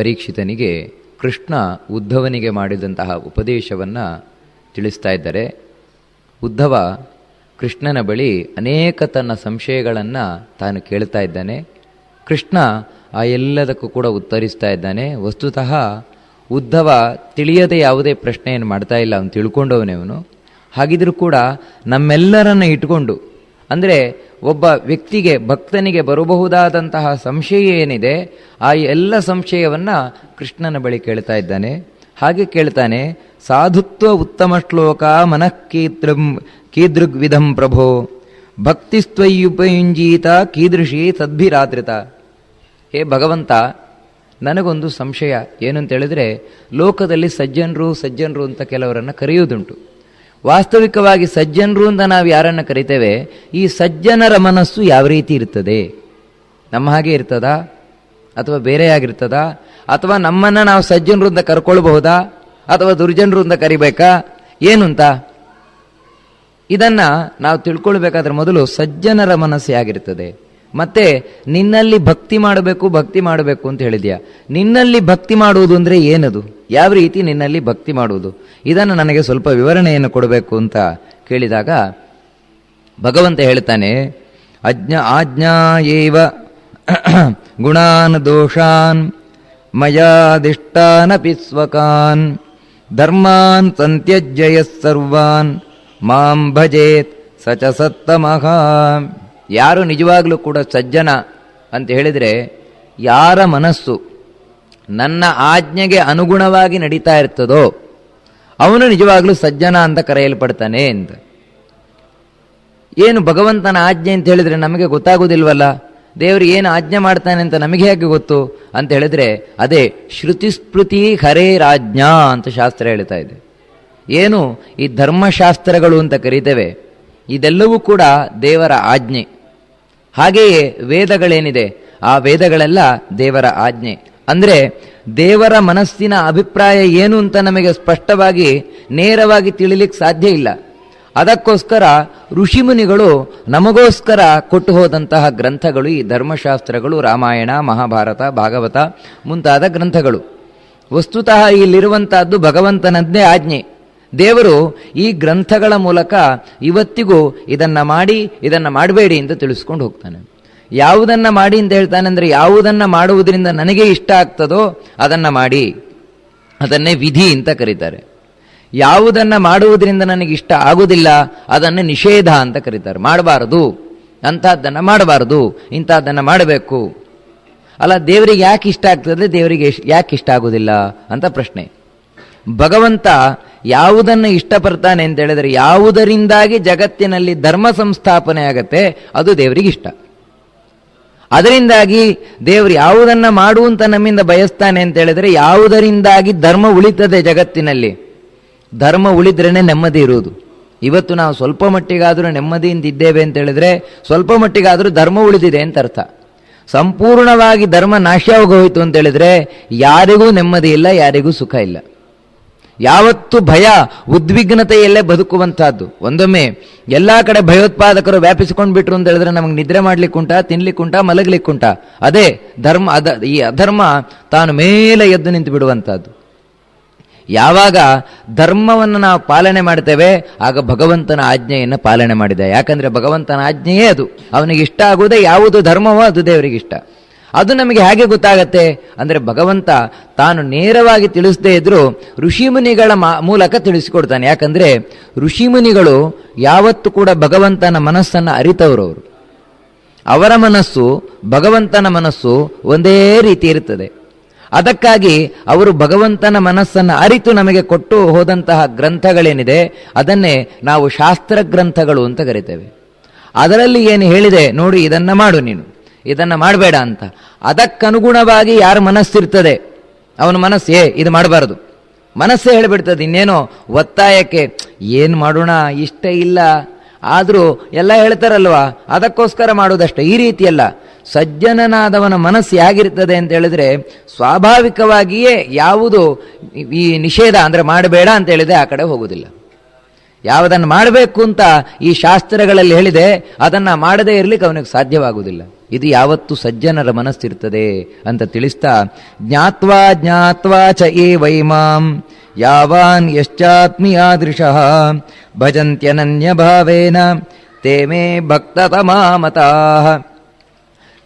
ಪರೀಕ್ಷಿತನಿಗೆ ಕೃಷ್ಣ ಉದ್ಧವನಿಗೆ ಮಾಡಿದಂತಹ ಉಪದೇಶವನ್ನು ತಿಳಿಸ್ತಾ ಇದ್ದಾರೆ. ಉದ್ಧವ ಕೃಷ್ಣನ ಬಳಿ ಅನೇಕ ತನ್ನ ಸಂಶಯಗಳನ್ನು ತಾನು ಕೇಳ್ತಾ ಇದ್ದಾನೆ. ಕೃಷ್ಣ ಆ ಎಲ್ಲದಕ್ಕೂ ಕೂಡ ಉತ್ತರಿಸ್ತಾ ಇದ್ದಾನೆ. ವಸ್ತುತಃ ಉದ್ಧವ ತಿಳಿಯದೆ ಯಾವುದೇ ಪ್ರಶ್ನೆಯನ್ನು ಮಾಡ್ತಾ ಇಲ್ಲ ಅವನು ತಿಳ್ಕೊಂಡವನೇ ಅವನು ಹಾಗಿದ್ರೂ ಕೂಡ ನಮ್ಮೆಲ್ಲರನ್ನು ಇಟ್ಕೊಂಡು ಅಂದರೆ ಒಬ್ಬ ವ್ಯಕ್ತಿಗೆ, ಭಕ್ತನಿಗೆ ಬರಬಹುದಾದಂತಹ ಸಂಶಯ ಏನಿದೆ, ಆ ಎಲ್ಲ ಸಂಶಯವನ್ನು ಕೃಷ್ಣನ ಬಳಿ ಕೇಳ್ತಾ ಇದ್ದಾನೆ. ಹಾಗೆ ಕೇಳ್ತಾನೆ, ಸಾಧುತ್ವ ಉತ್ತಮ ಶ್ಲೋಕ ಮನಃ ಕೀದೃಂ ಕೀದೃಗ್ವಿಧಂ ಪ್ರಭೋ ಭಕ್ತಿಸ್ತ್ವಯುಪಯುಂಜೀತ ಕೀದೃಶಿ ಸದ್ಭಿರಾತ್ರಿತ. ಹೇ ಭಗವಂತ, ನನಗೊಂದು ಸಂಶಯ ಏನಂತೇಳಿದ್ರೆ ಲೋಕದಲ್ಲಿ ಸಜ್ಜನರು ಸಜ್ಜನರು ಅಂತ ಕೆಲವರನ್ನು ಕರೆಯುವುದುಂಟು. ವಾಸ್ತವಿಕವಾಗಿ ಸಜ್ಜನರು ಅಂತ ನಾವು ಯಾರನ್ನು ಕರಿತೇವೆ, ಈ ಸಜ್ಜನರ ಮನಸ್ಸು ಯಾವ ರೀತಿ ಇರ್ತದೆ? ನಮ್ಮ ಹಾಗೆ ಇರ್ತದ? ಅಥವಾ ಬೇರೆಯಾಗಿರ್ತದಾ ಅಥವಾ ನಮ್ಮನ್ನು ನಾವು ಸಜ್ಜನರು ಅಂತ ಕರ್ಕೊಳ್ಬಹುದಾ? ಅಥವಾ ದುರ್ಜನರು ಅಂತ ಕರಿಬೇಕಾ? ಅಂತ ಇದನ್ನ ನಾವು ತಿಳ್ಕೊಳ್ಬೇಕಾದ್ರೆ ಮೊದಲು ಸಜ್ಜನರ ಮನಸ್ಸು ಹೇಗಿರ್ತದೆ ಮತ್ತೆ ನಿನ್ನಲ್ಲಿ ಭಕ್ತಿ ಮಾಡಬೇಕು ಭಕ್ತಿ ಮಾಡಬೇಕು ಅಂತ ಹೇಳಿದ್ಯಾ? ನಿನ್ನಲ್ಲಿ ಭಕ್ತಿ ಮಾಡುವುದು ಅಂದರೆ ಏನದು? ಯಾವ ರೀತಿ ನಿನ್ನಲ್ಲಿ ಭಕ್ತಿ ಮಾಡುವುದು? ಇದನ್ನು ನನಗೆ ಸ್ವಲ್ಪ ವಿವರಣೆಯನ್ನು ಕೊಡಬೇಕು ಅಂತ ಕೇಳಿದಾಗ ಭಗವಂತ ಹೇಳ್ತಾನೆ, ಅಜ್ಞ ಆಜ್ಞಾಯೇವ ಗುಣಾನ್ ದೋಷಾನ್ ಮಯಾದಿಷ್ಟಾನಪಿ ಸ್ವಕಾನ್ ಧರ್ಮಾನ್ ಸಂತ್ಯಜ್ಜಯ ಸರ್ವಾನ್ ಮಾಂ ಭಜೇತ್ ಸಚ ಸತ್ತಮಃ ಯಾರು ನಿಜವಾಗಲೂ ಕೂಡ ಸಜ್ಜನ ಅಂತ ಹೇಳಿದರೆ ಯಾರ ಮನಸ್ಸು ನನ್ನ ಆಜ್ಞೆಗೆ ಅನುಗುಣವಾಗಿ ನಡೀತಾ ಇರ್ತದೋ ಅವನು ನಿಜವಾಗಲೂ ಸಜ್ಜನ ಅಂತ ಕರೆಯಲ್ಪಡ್ತಾನೆ ಅಂತ. ಏನು ಭಗವಂತನ ಆಜ್ಞೆ ಅಂತ ಹೇಳಿದರೆ ನಮಗೆ ಗೊತ್ತಾಗೋದಿಲ್ವಲ್ಲ? ದೇವರು ಏನು ಆಜ್ಞೆ ಮಾಡ್ತಾನೆ ಅಂತ ನಮಗೆ ಹೇಗೆ ಗೊತ್ತು? ಅಂತ ಹೇಳಿದರೆ ಅದೇ ಶ್ರುತಿಸ್ಮೃತಿ ಹರೇ ರಾಜ್ಞಾ ಅಂತ ಶಾಸ್ತ್ರ ಹೇಳ್ತಾ ಇದೆ. ಏನು ಈ ಧರ್ಮಶಾಸ್ತ್ರಗಳು ಅಂತ ಕರೀತೇವೆ, ಇದೆಲ್ಲವೂ ಕೂಡ ದೇವರ ಆಜ್ಞೆ. ಹಾಗೆಯೇ ವೇದಗಳೇನಿದೆ, ಆ ವೇದಗಳೆಲ್ಲ ದೇವರ ಆಜ್ಞೆ. ಅಂದರೆ ದೇವರ ಮನಸ್ಸಿನ ಅಭಿಪ್ರಾಯ ಏನು ಅಂತ ನಮಗೆ ಸ್ಪಷ್ಟವಾಗಿ, ನೇರವಾಗಿ ತಿಳಿಲಿಕ್ಕೆ ಸಾಧ್ಯ ಇಲ್ಲ. ಅದಕ್ಕೋಸ್ಕರ ಋಷಿಮುನಿಗಳು ನಮಗೋಸ್ಕರ ಕೊಟ್ಟು ಹೋದಂತಹ ಗ್ರಂಥಗಳು ಈ ಧರ್ಮಶಾಸ್ತ್ರಗಳು, ರಾಮಾಯಣ, ಮಹಾಭಾರತ, ಭಾಗವತ ಮುಂತಾದ ಗ್ರಂಥಗಳು. ವಸ್ತುತಃ ಇಲ್ಲಿರುವಂತಹದ್ದು ಭಗವಂತನದ್ದೇ ಆಜ್ಞೆ. ದೇವರು ಈ ಗ್ರಂಥಗಳ ಮೂಲಕ ಇವತ್ತಿಗೂ ಇದನ್ನು ಮಾಡಿ, ಇದನ್ನು ಮಾಡಬೇಡಿ ಅಂತ ತಿಳಿಸ್ಕೊಂಡು ಹೋಗ್ತಾನೆ. ಯಾವುದನ್ನು ಮಾಡಿ ಅಂತ ಹೇಳ್ತಾನೆ ಅಂದರೆ ಯಾವುದನ್ನು ಮಾಡುವುದರಿಂದ ನನಗೆ ಇಷ್ಟ ಆಗ್ತದೋ ಅದನ್ನು ಮಾಡಿ. ಅದನ್ನೇ ವಿಧಿ ಅಂತ ಕರೀತಾರೆ. ಯಾವುದನ್ನು ಮಾಡುವುದರಿಂದ ನನಗೆ ಇಷ್ಟ ಆಗುವುದಿಲ್ಲ ಅದನ್ನು ನಿಷೇಧ ಅಂತ ಕರೀತಾರೆ. ಮಾಡಬಾರದು. ಅಂಥದ್ದನ್ನು ಮಾಡಬಾರದು. ಇಂಥದ್ದನ್ನು ಮಾಡಬೇಕು. ಅಲ್ಲ, ದೇವರಿಗೆ ಯಾಕೆ ಇಷ್ಟ ಆಗ್ತದೆ? ದೇವರಿಗೆ ಯಾಕೆ ಇಷ್ಟ ಆಗುವುದಿಲ್ಲ ಅಂತ ಪ್ರಶ್ನೆ. ಭಗವಂತ ಯಾವುದನ್ನು ಇಷ್ಟಪಡ್ತಾನೆ ಅಂತ ಹೇಳಿದರೆ ಯಾವುದರಿಂದಾಗಿ ಜಗತ್ತಿನಲ್ಲಿ ಧರ್ಮ ಸಂಸ್ಥಾಪನೆ ಆಗತ್ತೆ, ಅದು ದೇವರಿಗೆ ಇಷ್ಟ. ಅದರಿಂದಾಗಿ ದೇವರು ಯಾವುದನ್ನು ಮಾಡುವಂತ ನಮ್ಮಿಂದ ಬಯಸ್ತಾನೆ ಅಂತ ಹೇಳಿದರೆ ಯಾವುದರಿಂದಾಗಿ ಧರ್ಮ ಉಳಿತದೆ ಜಗತ್ತಿನಲ್ಲಿ? ಧರ್ಮ ಉಳಿದ್ರೇ ನೆಮ್ಮದಿ ಇರುವುದು. ಇವತ್ತು ನಾವು ಸ್ವಲ್ಪ ಮಟ್ಟಿಗಾದರೂ ನೆಮ್ಮದಿಯಿಂದ ಇದ್ದೇವೆ ಅಂತ ಹೇಳಿದ್ರೆ ಸ್ವಲ್ಪ ಮಟ್ಟಿಗಾದರೂ ಧರ್ಮ ಉಳಿದಿದೆ ಅಂತ ಅರ್ಥ. ಸಂಪೂರ್ಣವಾಗಿ ಧರ್ಮ ನಾಶ ಹೋಯಿತು ಅಂತ ಹೇಳಿದ್ರೆ ಯಾರಿಗೂ ನೆಮ್ಮದಿ ಇಲ್ಲ, ಯಾರಿಗೂ ಸುಖ ಇಲ್ಲ. ಯಾವತ್ತು ಭಯ, ಉದ್ವಿಗ್ನತೆಯಲ್ಲೇ ಬದುಕುವಂತಹದ್ದು ಒಂದೊಮ್ಮೆ ಎಲ್ಲ ಕಡೆ ಭಯೋತ್ಪಾದಕರು ವ್ಯಾಪಿಸಿಕೊಂಡು ಬಿಟ್ರು ಅಂತ ಹೇಳಿದ್ರೆ ನಮಗೆ ನಿದ್ರೆ ಮಾಡ್ಲಿಕ್ಕುಂಟ ತಿನ್ಲಿಕ್ಕುಂಟ ಮಲಗಲಿಕ್ಕುಂಟ ಅದೇ ಧರ್ಮ, ಅದ, ಈ ಅಧರ್ಮ ತಾನು ಮೇಲೆ ಎದ್ದು ನಿಂತು ಬಿಡುವಂತಹದ್ದು ಯಾವಾಗ ಧರ್ಮವನ್ನು ನಾವು ಪಾಲನೆ ಮಾಡ್ತೇವೆ, ಆಗ ಭಗವಂತನ ಆಜ್ಞೆಯನ್ನು ಪಾಲನೆ ಮಾಡಿದೆ. ಯಾಕಂದ್ರೆ ಭಗವಂತನ ಆಜ್ಞೆಯೇ ಅದು. ಅವನಿಗೆ ಇಷ್ಟ ಆಗುವುದೇ ಯಾವುದು ಧರ್ಮವೋ ಅದು ದೇವರಿಗೆ ಇಷ್ಟ. ಅದು ನಮಗೆ ಹೇಗೆ ಗೊತ್ತಾಗತ್ತೆ? ಅಂದರೆ ಭಗವಂತ ತಾನು ನೇರವಾಗಿ ತಿಳಿಸದೇ ಇದ್ದರೂ ಋಷಿಮುನಿಗಳ ಮೂಲಕ ತಿಳಿಸಿಕೊಡ್ತಾನೆ. ಯಾಕಂದ್ರೆ ಋಷಿಮುನಿಗಳು ಯಾವತ್ತು ಕೂಡ ಭಗವಂತನ ಮನಸ್ಸನ್ನು ಅರಿತವರು ಅವರು. ಅವರ ಮನಸ್ಸು, ಭಗವಂತನ ಮನಸ್ಸು ಒಂದೇ ರೀತಿ ಇರುತ್ತದೆ ಅದಕ್ಕಾಗಿ ಅವರು ಭಗವಂತನ ಮನಸ್ಸನ್ನು ಅರಿತು ನಮಗೆ ಕೊಟ್ಟು ಹೋದಂತಹ ಗ್ರಂಥಗಳೇನಿದೆ, ಅದನ್ನೇ ನಾವು ಶಾಸ್ತ್ರ ಗ್ರಂಥಗಳು ಅಂತ ಕರಿತೇವೆ. ಅದರಲ್ಲಿ ಏನು ಹೇಳಿದೆ? ನೋಡಿ, ಇದನ್ನು ಮಾಡು ನೀನು. ಇದನ್ನ ಮಾಡಬೇಡ ಅಂತ. ಅದಕ್ಕನುಗುಣವಾಗಿ ಯಾರ ಮನಸ್ಸಿರ್ತದೆ, ಅವನ ಮನಸ್ಸು, ಏ, ಇದು ಮಾಡಬಾರದು. ಮನಸ್ಸೇ ಹೇಳಿಬಿಡ್ತದೆ, ಇನ್ನೇನೋ ಒತ್ತಾಯಕ್ಕೆ, ಏನು ಮಾಡೋಣ, ಇಷ್ಟ ಇಲ್ಲ. ಆದರೂ ಎಲ್ಲ ಹೇಳ್ತಾರಲ್ವಾ, ಅದಕ್ಕೋಸ್ಕರ ಮಾಡೋದಷ್ಟೇ. ಈ ರೀತಿಯಲ್ಲ, ಸಜ್ಜನನಾದವನ ಮನಸ್ಸು ಹೇಗಿರ್ತದೆ ಅಂತ ಹೇಳಿದ್ರೆ, ಸ್ವಾಭಾವಿಕವಾಗಿಯೇ ಯಾವುದು ಈ ನಿಷೇಧ, ಅಂದರೆ ಮಾಡಬೇಡ ಅಂತ ಹೇಳಿದ್ರೆ ಆ ಕಡೆ ಹೋಗುವುದಿಲ್ಲ ಯಾವುದನ್ನು ಮಾಡಬೇಕು ಅಂತ ಈ ಶಾಸ್ತ್ರಗಳಲ್ಲಿ ಹೇಳಿದೆ, ಅದನ್ನು ಮಾಡದೇ ಇರಲಿಕ್ಕೆ ಅವನಿಗೆ ಸಾಧ್ಯವಾಗುವುದಿಲ್ಲ. ಇದು ಯಾವತ್ತು ಸಜ್ಜನರ ಮನಸ್ಸಿರ್ತದೆ ಅಂತ ತಿಳಿಸ್ತಾ, ಜ್ಞಾತ್ವಾ ಜ್ಞಾತ್ವಾ ಚ ಏ ವೈಮಾಂ ಯಾವಾನ್ ಯಶ್ಚಾತ್ಮೀಯಾದೃಶಃ ಭಜಂತ್ಯನನ್ಯ ಭಾವೇನ ತೇಮೇ ಮೇ ಭಕ್ತತಮಾಮತಾಃ.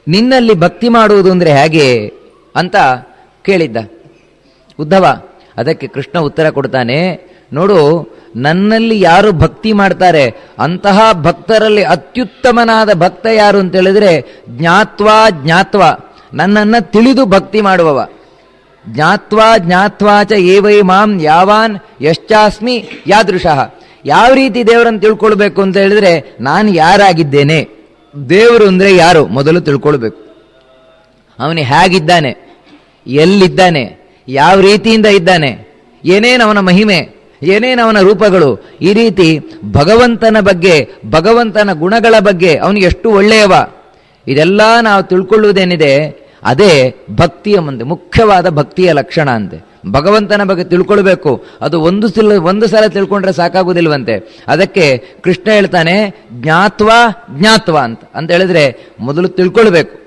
ನಿನ್ನಲ್ಲಿ ಭಕ್ತಿ ಮಾಡುವುದು ಅಂದರೆ ಹೇಗೆ ಅಂತ ಕೇಳಿದ್ದ. ಉದ್ಧವ, ಅದಕ್ಕೆ ಕೃಷ್ಣ ಉತ್ತರ ಕೊಡ್ತಾನೆ ನೋಡು, ನನ್ನಲ್ಲಿ ಯಾರು ಭಕ್ತಿ ಮಾಡ್ತಾರೆ? ಅಂತಹ ಭಕ್ತರಲ್ಲಿ ಅತ್ಯುತ್ತಮನಾದ ಭಕ್ತ ಯಾರು ಅಂತ ಹೇಳಿದ್ರೆ, ಜ್ಞಾತ್ವಾ ಜ್ಞಾತ್ವ. ನನ್ನನ್ನು ತಿಳಿದು ಭಕ್ತಿ ಮಾಡುವವ. ಜ್ಞಾತ್ವಾ ಜ್ಞಾತ್ವಾ ಚ ಏವೈ ಮಾಂ ಯಾವಾನ್ ಯಶ್ಚಾಸ್ಮಿ ಯಾದೃಶಃ. ಯಾವ ರೀತಿ ದೇವರನ್ನು ತಿಳ್ಕೊಳ್ಬೇಕು ಅಂತ ಹೇಳಿದ್ರೆ, ನಾನು ಯಾರಾಗಿದ್ದೇನೆ? ದೇವರು ಅಂದ್ರೆ ಯಾರು? ಮೊದಲು ತಿಳ್ಕೊಳ್ಬೇಕು. ಅವನು ಹೇಗಿದ್ದಾನೆ? ಎಲ್ಲಿದ್ದಾನೆ? ಯಾವ ರೀತಿಯಿಂದ ಇದ್ದಾನೆ? ಏನೇನು ಅವನ ಮಹಿಮೆ? ಏನೇನು ಅವನ ರೂಪಗಳು? ಈ ರೀತಿ ಭಗವಂತನ ಬಗ್ಗೆ, ಭಗವಂತನ ಗುಣಗಳ ಬಗ್ಗೆ ಅವನಿಗೆ ಎಷ್ಟು ಒಳ್ಳೆಯವ? ಇದೆಲ್ಲ ನಾವು ತಿಳ್ಕೊಳ್ಳುವುದೇನಿದೆ, ಅದೇ ಭಕ್ತಿಯ ಮುಂದೆ, ಮುಖ್ಯವಾದ ಭಕ್ತಿಯ ಲಕ್ಷಣ ಅಂತೆ. ಭಗವಂತನ ಬಗ್ಗೆ ತಿಳ್ಕೊಳ್ಬೇಕು. ಅದು ಒಂದು ಸಲ ಒಂದು ಸಲ ತಿಳ್ಕೊಂಡ್ರೆ ಸಾಕಾಗುವುದಿಲ್ವಂತೆ. ಅದಕ್ಕೆ ಕೃಷ್ಣ ಹೇಳ್ತಾನೆ, ಜ್ಞಾತ್ವ ಜ್ಞಾತ್ವ ಅಂತ. ಅಂತ ಹೇಳಿದ್ರೆ ಮೊದಲು ತಿಳ್ಕೊಳ್ಬೇಕು.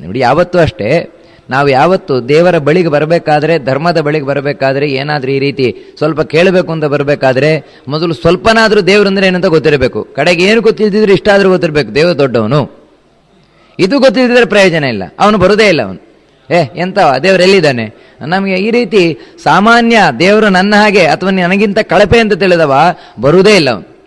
ನೋಡಿ, ಯಾವತ್ತೂ ಅಷ್ಟೇ. ನಾವು ಯಾವತ್ತು ದೇವರ ಬಳಿಗೆ ಬರಬೇಕಾದ್ರೆ, ಧರ್ಮದ ಬಳಿಗೆ ಬರಬೇಕಾದ್ರೆ ಏನಾದರೂ ಈ ರೀತಿ ಸ್ವಲ್ಪ ಕೇಳಬೇಕು ಅಂತ ಬರಬೇಕಾದ್ರೆ, ಮೊದಲು ಸ್ವಲ್ಪನಾದರೂ ದೇವರಂದ್ರೆ ಏನಂತ ಗೊತ್ತಿರಬೇಕು. ಕಡೆಗೆ ಏನು ಗೊತ್ತಿದ್ದಿದ್ರೆ ಇಷ್ಟಾದರೂ ಗೊತ್ತಿರಬೇಕು. ದೇವ ದೊಡ್ಡವನು. ಇದು ಗೊತ್ತಿದ್ದರೆ ಪ್ರಯೋಜನ ಇಲ್ಲ. ಅವನು ಬರೋದೇ ಇಲ್ಲ ಅವನು. ಏ, ಎಂತ ದೇವರು ಎಲ್ಲಿದ್ದಾನೆ? ನಮಗೆ ಈ ರೀತಿ ಸಾಮಾನ್ಯ ದೇವರು ನನ್ನ ಹಾಗೆ ಅಥವಾ ನನಗಿಂತ ಕಳಪೆ ಅಂತ ತಿಳಿದವ ಬರುವುದೇ ಇಲ್ಲ ಅವನು.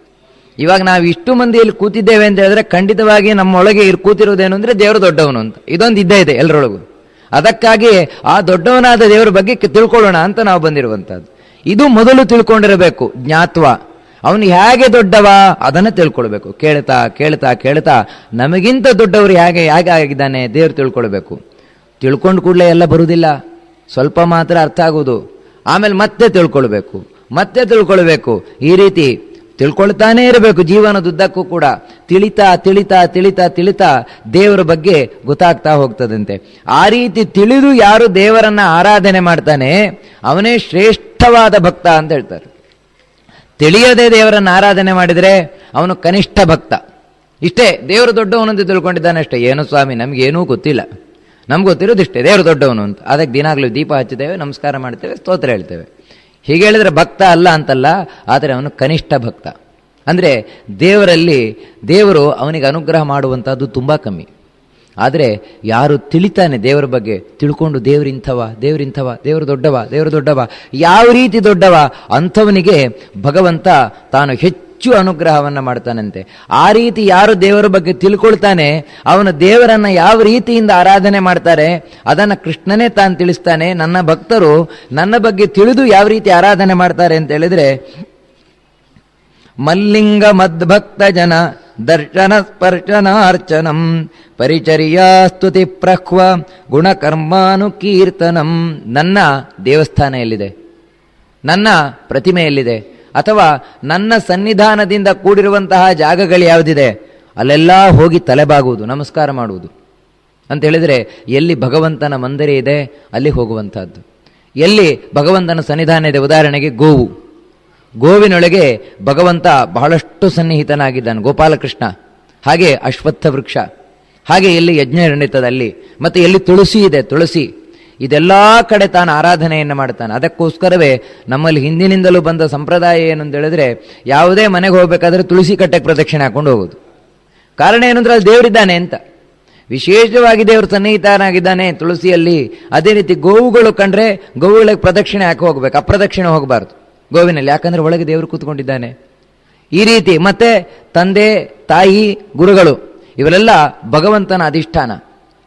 ಇವಾಗ ನಾವು ಇಷ್ಟು ಮಂದಿ ಇಲ್ಲಿ ಕೂತಿದ್ದೇವೆ ಅಂತ ಹೇಳಿದ್ರೆ ಖಂಡಿತವಾಗಿ ನಮ್ಮೊಳಗೆ ಕೂತಿರೋದೇನು ಅಂದರೆ ದೇವರು ದೊಡ್ಡವನು ಅಂತ. ಇದೊಂದು ಇದ್ದೇ ಇದೆ ಎಲ್ಲರೊಳಗೂ ಅದಕ್ಕಾಗಿ ಆ ದೊಡ್ಡವನಾದ ದೇವರ ಬಗ್ಗೆ ತಿಳ್ಕೊಳ್ಳೋಣ ಅಂತ ನಾವು ಬಂದಿರುವಂಥದ್ದು. ಇದು ಮೊದಲು ತಿಳ್ಕೊಂಡಿರಬೇಕು, ಜ್ಞಾತ್ವ. ಅವನು ಹೇಗೆ ದೊಡ್ಡವ? ಅದನ್ನು ತಿಳ್ಕೊಳ್ಬೇಕು. ಕೇಳ್ತಾ ಕೇಳ್ತಾ ಕೇಳ್ತಾ ನಮಗಿಂತ ದೊಡ್ಡವರು ಹೇಗೆ ಹೇಗೆ ಆಗಿದ್ದಾನೆ ದೇವರು ತಿಳ್ಕೊಳ್ಬೇಕು. ತಿಳ್ಕೊಂಡು ಕೂಡಲೇ ಎಲ್ಲ ಬರುವುದಿಲ್ಲ. ಸ್ವಲ್ಪ ಮಾತ್ರ ಅರ್ಥ ಆಗುವುದು. ಆಮೇಲೆ ಮತ್ತೆ ತಿಳ್ಕೊಳ್ಬೇಕು. ಮತ್ತೆ ತಿಳ್ಕೊಳ್ಬೇಕು. ಈ ರೀತಿ ತಿಳ್ಕೊಳ್ತಾನೇ ಇರಬೇಕು ಜೀವನದುದ್ದಕ್ಕೂ ಕೂಡ. ತಿಳಿತಾ ತಿಳಿತಾ ತಿಳಿತಾ ತಿಳಿತಾ ದೇವರ ಬಗ್ಗೆ ಗೊತ್ತಾಗ್ತಾ ಹೋಗ್ತದಂತೆ. ಆ ರೀತಿ ತಿಳಿದು ಯಾರು ದೇವರನ್ನ ಆರಾಧನೆ ಮಾಡ್ತಾನೆ, ಅವನೇ ಶ್ರೇಷ್ಠವಾದ ಭಕ್ತ ಅಂತ ಹೇಳ್ತಾರೆ. ತಿಳಿಯದೆ ದೇವರನ್ನ ಆರಾಧನೆ ಮಾಡಿದರೆ ಅವನು ಕನಿಷ್ಠ ಭಕ್ತ. ಇಷ್ಟೇ, ದೇವರು ದೊಡ್ಡವನು ಅಂತ ತಿಳ್ಕೊಂಡಿದ್ದಾನೆ ಅಷ್ಟೇ. ಏನು ಸ್ವಾಮಿ ನಮಗೇನೂ ಗೊತ್ತಿಲ್ಲ. ನಮ್ಗೆ ಗೊತ್ತಿರೋದು ಇಷ್ಟೇ ದೇವರು ದೊಡ್ಡವನು ಅಂತ. ಅದಕ್ಕೆ ದಿನಾಗಲೂ ದೀಪ ಹಚ್ಚುತ್ತೇವೆ, ನಮಸ್ಕಾರ ಮಾಡ್ತೇವೆ, ಸ್ತೋತ್ರ ಹೇಳ್ತೇವೆ. ಹೀಗೆ ಹೇಳಿದ್ರೆ ಭಕ್ತ ಅಲ್ಲ ಅಂತಲ್ಲ, ಆದರೆ ಅವನು ಕನಿಷ್ಠ ಭಕ್ತ. ಅಂದರೆ ದೇವರಲ್ಲಿ ದೇವರು ಅವನಿಗೆ ಅನುಗ್ರಹ ಮಾಡುವಂಥದ್ದು ತುಂಬ ಕಮ್ಮಿ. ಆದರೆ ಯಾರು ತಿಳಿತಾನೆ ದೇವರ ಬಗ್ಗೆ, ತಿಳ್ಕೊಂಡು ದೇವರಿಂಥವ ದೇವರಿಂಥವ, ದೇವರು ದೊಡ್ಡವ ದೇವರು ದೊಡ್ಡವ, ಯಾವ ರೀತಿ ದೊಡ್ಡವ, ಅಂಥವನಿಗೆ ಭಗವಂತ ತಾನು ಹೆಚ್ಚು ಅನುಗ್ರಹವನ್ನು ಮಾಡ್ತಾನಂತೆ. ಆ ರೀತಿ ಯಾರು ದೇವರ ಬಗ್ಗೆ ತಿಳ್ಕೊಳ್ತಾನೆ, ಅವನು ದೇವರನ್ನು ಯಾವ ರೀತಿಯಿಂದ ಆರಾಧನೆ ಮಾಡ್ತಾರೆ, ಅದನ್ನು ಕೃಷ್ಣನೇ ತಾನು ತಿಳಿಸ್ತಾನೆ. ನನ್ನ ಭಕ್ತರು ನನ್ನ ಬಗ್ಗೆ ತಿಳಿದು ಯಾವ ರೀತಿ ಆರಾಧನೆ ಮಾಡ್ತಾರೆ ಅಂತ ಹೇಳಿದರೆ, ಮಲ್ಲಿಂಗ ಮದ್ಭಕ್ತ ಜನ ದರ್ಶನ ಸ್ಪರ್ಶನಾರ್ಚನಂ, ಪರಿಚರ್ಯಾ ಸ್ತುತಿ ಪ್ರಹ್ವ ಗುಣಕರ್ಮಾನುಕೀರ್ತನಂ. ನನ್ನ ದೇವಸ್ಥಾನ ಎಲ್ಲಿದೆ? ನನ್ನ ಪ್ರತಿಮೆ ಎಲ್ಲಿದೆ ಅಥವಾ ನನ್ನ ಸನ್ನಿಧಾನದಿಂದ ಕೂಡಿರುವಂತಹ ಜಾಗಗಳು ಯಾವುದಿದೆ? ಅಲ್ಲೆಲ್ಲ ಹೋಗಿ ತಲೆಬಾಗುವುದು, ನಮಸ್ಕಾರ ಮಾಡುವುದು. ಅಂತ ಹೇಳಿದರೆ, ಎಲ್ಲಿ ಭಗವಂತನ ಮಂದಿರ ಇದೆ, ಅಲ್ಲಿ ಹೋಗುವಂಥದ್ದು. ಎಲ್ಲಿ ಭಗವಂತನ ಸನ್ನಿಧಾನ ಇದೆ, ಉದಾಹರಣೆಗೆ ಗೋವು. ಗೋವಿನೊಳಗೆ ಭಗವಂತ ಬಹಳಷ್ಟು ಸನ್ನಿಹಿತನಾಗಿದ್ದಾನೆ, ಗೋಪಾಲಕೃಷ್ಣ. ಹಾಗೆ ಅಶ್ವತ್ಥ ವೃಕ್ಷ ಹಾಗೆ ಎಲ್ಲಿ ಯಜ್ಞ ನಡೀತದೆ ಅಲ್ಲಿ ಮತ್ತೆ ಎಲ್ಲಿ ತುಳಸಿ ಇದೆ, ತುಳಸಿ. ಇದೆಲ್ಲ ಕಡೆ ತಾನು ಆರಾಧನೆಯನ್ನು ಮಾಡ್ತಾನೆ ಅದಕ್ಕೋಸ್ಕರವೇ ನಮ್ಮಲ್ಲಿ ಹಿಂದಿನಿಂದಲೂ ಬಂದ ಸಂಪ್ರದಾಯ ಏನು ಅಂತ ಹೇಳಿದ್ರೆ, ಯಾವುದೇ ಮನೆಗೆ ಹೋಗಬೇಕಾದ್ರೆ ತುಳಸಿ ಕಟ್ಟೆಗೆ ಪ್ರದಕ್ಷಿಣೆ ಹಾಕೊಂಡು ಹೋಗೋದು ಕಾರಣ ಏನಂದ್ರೆ ಅಲ್ಲಿ ದೇವರಿದ್ದಾನೆ ಅಂತ. ವಿಶೇಷವಾಗಿ ದೇವರು ಸನ್ನಿಹಿತನಾಗಿದ್ದಾನೆ ತುಳಸಿಯಲ್ಲಿ, ಅದೇ ರೀತಿ ಗೋವುಗಳು ಕಂಡ್ರೆ ಗೋವುಗಳಿಗೆ ಪ್ರದಕ್ಷಿಣೆ ಹಾಕಿ ಹೋಗ್ಬೇಕು. ಅಪ್ರದಕ್ಷಿಣೆ ಹೋಗಬಾರ್ದು ಗೋವಿನಲ್ಲಿ. ಯಾಕಂದ್ರೆ ಒಳಗೆ ದೇವರು ಕೂತ್ಕೊಂಡಿದ್ದಾನೆ. ಈ ರೀತಿ ಮತ್ತೆ ತಂದೆ, ತಾಯಿ, ಗುರುಗಳು ಇವರೆಲ್ಲ ಭಗವಂತನ ಅಧಿಷ್ಠಾನ.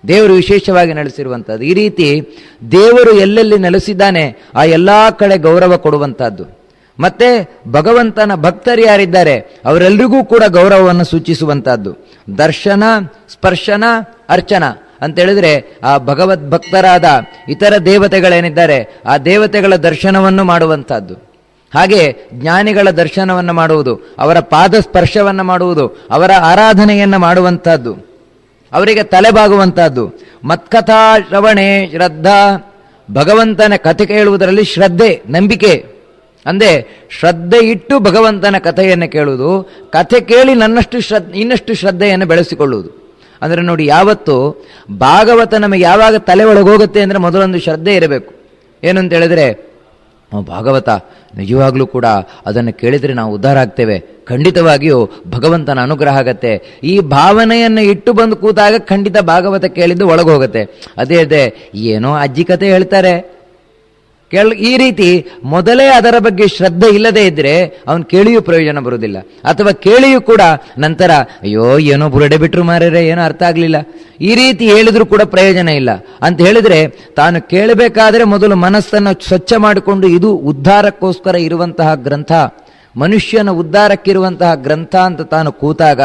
ದೇವರು ವಿಶೇಷವಾಗಿ ನೆಲೆಸಿರುವಂಥದ್ದು ಈ ರೀತಿ ದೇವರು ಎಲ್ಲೆಲ್ಲಿ ನೆಲೆಸಿದ್ದಾನೆ, ಆ ಎಲ್ಲ ಕಡೆ ಗೌರವ ಕೊಡುವಂಥದ್ದು ಮತ್ತೆ ಭಗವಂತನ ಭಕ್ತರು ಯಾರಿದ್ದಾರೆ ಅವರೆಲ್ಲರಿಗೂ ಕೂಡ ಗೌರವವನ್ನು ಸೂಚಿಸುವಂಥದ್ದು ದರ್ಶನ, ಸ್ಪರ್ಶನ, ಅರ್ಚನ. ಅಂತ ಹೇಳಿದ್ರೆ ಆ ಭಗವದ್ ಭಕ್ತರಾದ ಇತರ ದೇವತೆಗಳೇನಿದ್ದಾರೆ, ಆ ದೇವತೆಗಳ ದರ್ಶನವನ್ನು ಮಾಡುವಂಥದ್ದು ಹಾಗೆ ಜ್ಞಾನಿಗಳ ದರ್ಶನವನ್ನು ಮಾಡುವುದು, ಅವರ ಪಾದ ಸ್ಪರ್ಶವನ್ನು ಮಾಡುವುದು, ಅವರ ಆರಾಧನೆಯನ್ನು ಮಾಡುವಂತಹದ್ದು. ಅವರಿಗೆ ತಲೆಬಾಗುವಂತಹದ್ದು ಮತ್ಕಥಾ ಶ್ರವಣೆ ಶ್ರದ್ಧಾ. ಭಗವಂತನ ಕಥೆ ಕೇಳುವುದರಲ್ಲಿ ಶ್ರದ್ಧೆ, ನಂಬಿಕೆ. ಅಂದರೆ ಶ್ರದ್ಧೆ ಇಟ್ಟು ಭಗವಂತನ ಕಥೆಯನ್ನು ಕೇಳುವುದು. ಕಥೆ ಕೇಳಿ ನನ್ನಷ್ಟು ಶ್ರದ್ಧೆ ಇನ್ನಷ್ಟು ಶ್ರದ್ಧೆಯನ್ನು ಬೆಳೆಸಿಕೊಳ್ಳುವುದು. ಅಂದರೆ ನೋಡಿ ಯಾವತ್ತು ಭಾಗವತ ನಮಗೆ ಯಾವಾಗ ತಲೆ ಒಳಗೋಗುತ್ತೆ ಅಂದರೆ ಮೊದಲೊಂದು ಶ್ರದ್ಧೆ ಇರಬೇಕು. ಏನಂತ ಹೇಳಿದ್ರೆ ಭಾಗವತ, ನಿಜವಾಗಲೂ ಕೂಡ ಅದನ್ನು ಕೇಳಿದರೆ ನಾವು ಉದ್ಧಾರ ಆಗ್ತೇವೆ. ಖಂಡಿತವಾಗಿಯೂ ಭಗವಂತನ ಅನುಗ್ರಹ ಆಗತ್ತೆ. ಈ ಭಾವನೆಯನ್ನು ಇಟ್ಟು ಬಂದು ಕೂತಾಗ ಖಂಡಿತ ಭಾಗವತ ಕೇಳಿದ್ದು ಒಳಗೋಗುತ್ತೆ. ಅದೇ ಅದೇ, ಏನೋ ಅಜ್ಜಿ ಕತೆ ಹೇಳ್ತಾರೆ. ಕೇಳ ಈ ರೀತಿ ಮೊದಲೇ ಅದರ ಬಗ್ಗೆ ಶ್ರದ್ಧೆ ಇಲ್ಲದೆ ಇದ್ರೆ ಅವನು ಕೇಳಿಯೂ ಪ್ರಯೋಜನ ಬರುವುದಿಲ್ಲ. ಅಥವಾ ಕೇಳಿಯೂ ಕೂಡ ನಂತರ, ಅಯ್ಯೋ, ಏನೋ ಬುರಡೆ ಬಿಟ್ರು ಮಾರ್ಯಾರೆ ಏನೋ ಅರ್ಥ ಆಗಲಿಲ್ಲ. ಈ ರೀತಿ ಹೇಳಿದ್ರು ಕೂಡ ಪ್ರಯೋಜನ ಇಲ್ಲ. ಅಂತ ಹೇಳಿದ್ರೆ, ತಾನು ಕೇಳಬೇಕಾದ್ರೆ ಮೊದಲು ಮನಸ್ಸನ್ನು ಸ್ವಚ್ಛ ಮಾಡಿಕೊಂಡು ಇದು ಉದ್ಧಾರಕ್ಕೋಸ್ಕರ ಇರುವಂತಹ ಗ್ರಂಥ. ಮನುಷ್ಯನ ಉದ್ಧಾರಕ್ಕಿರುವಂತಹ ಗ್ರಂಥ ಅಂತ ತಾನು ಕೂತಾಗ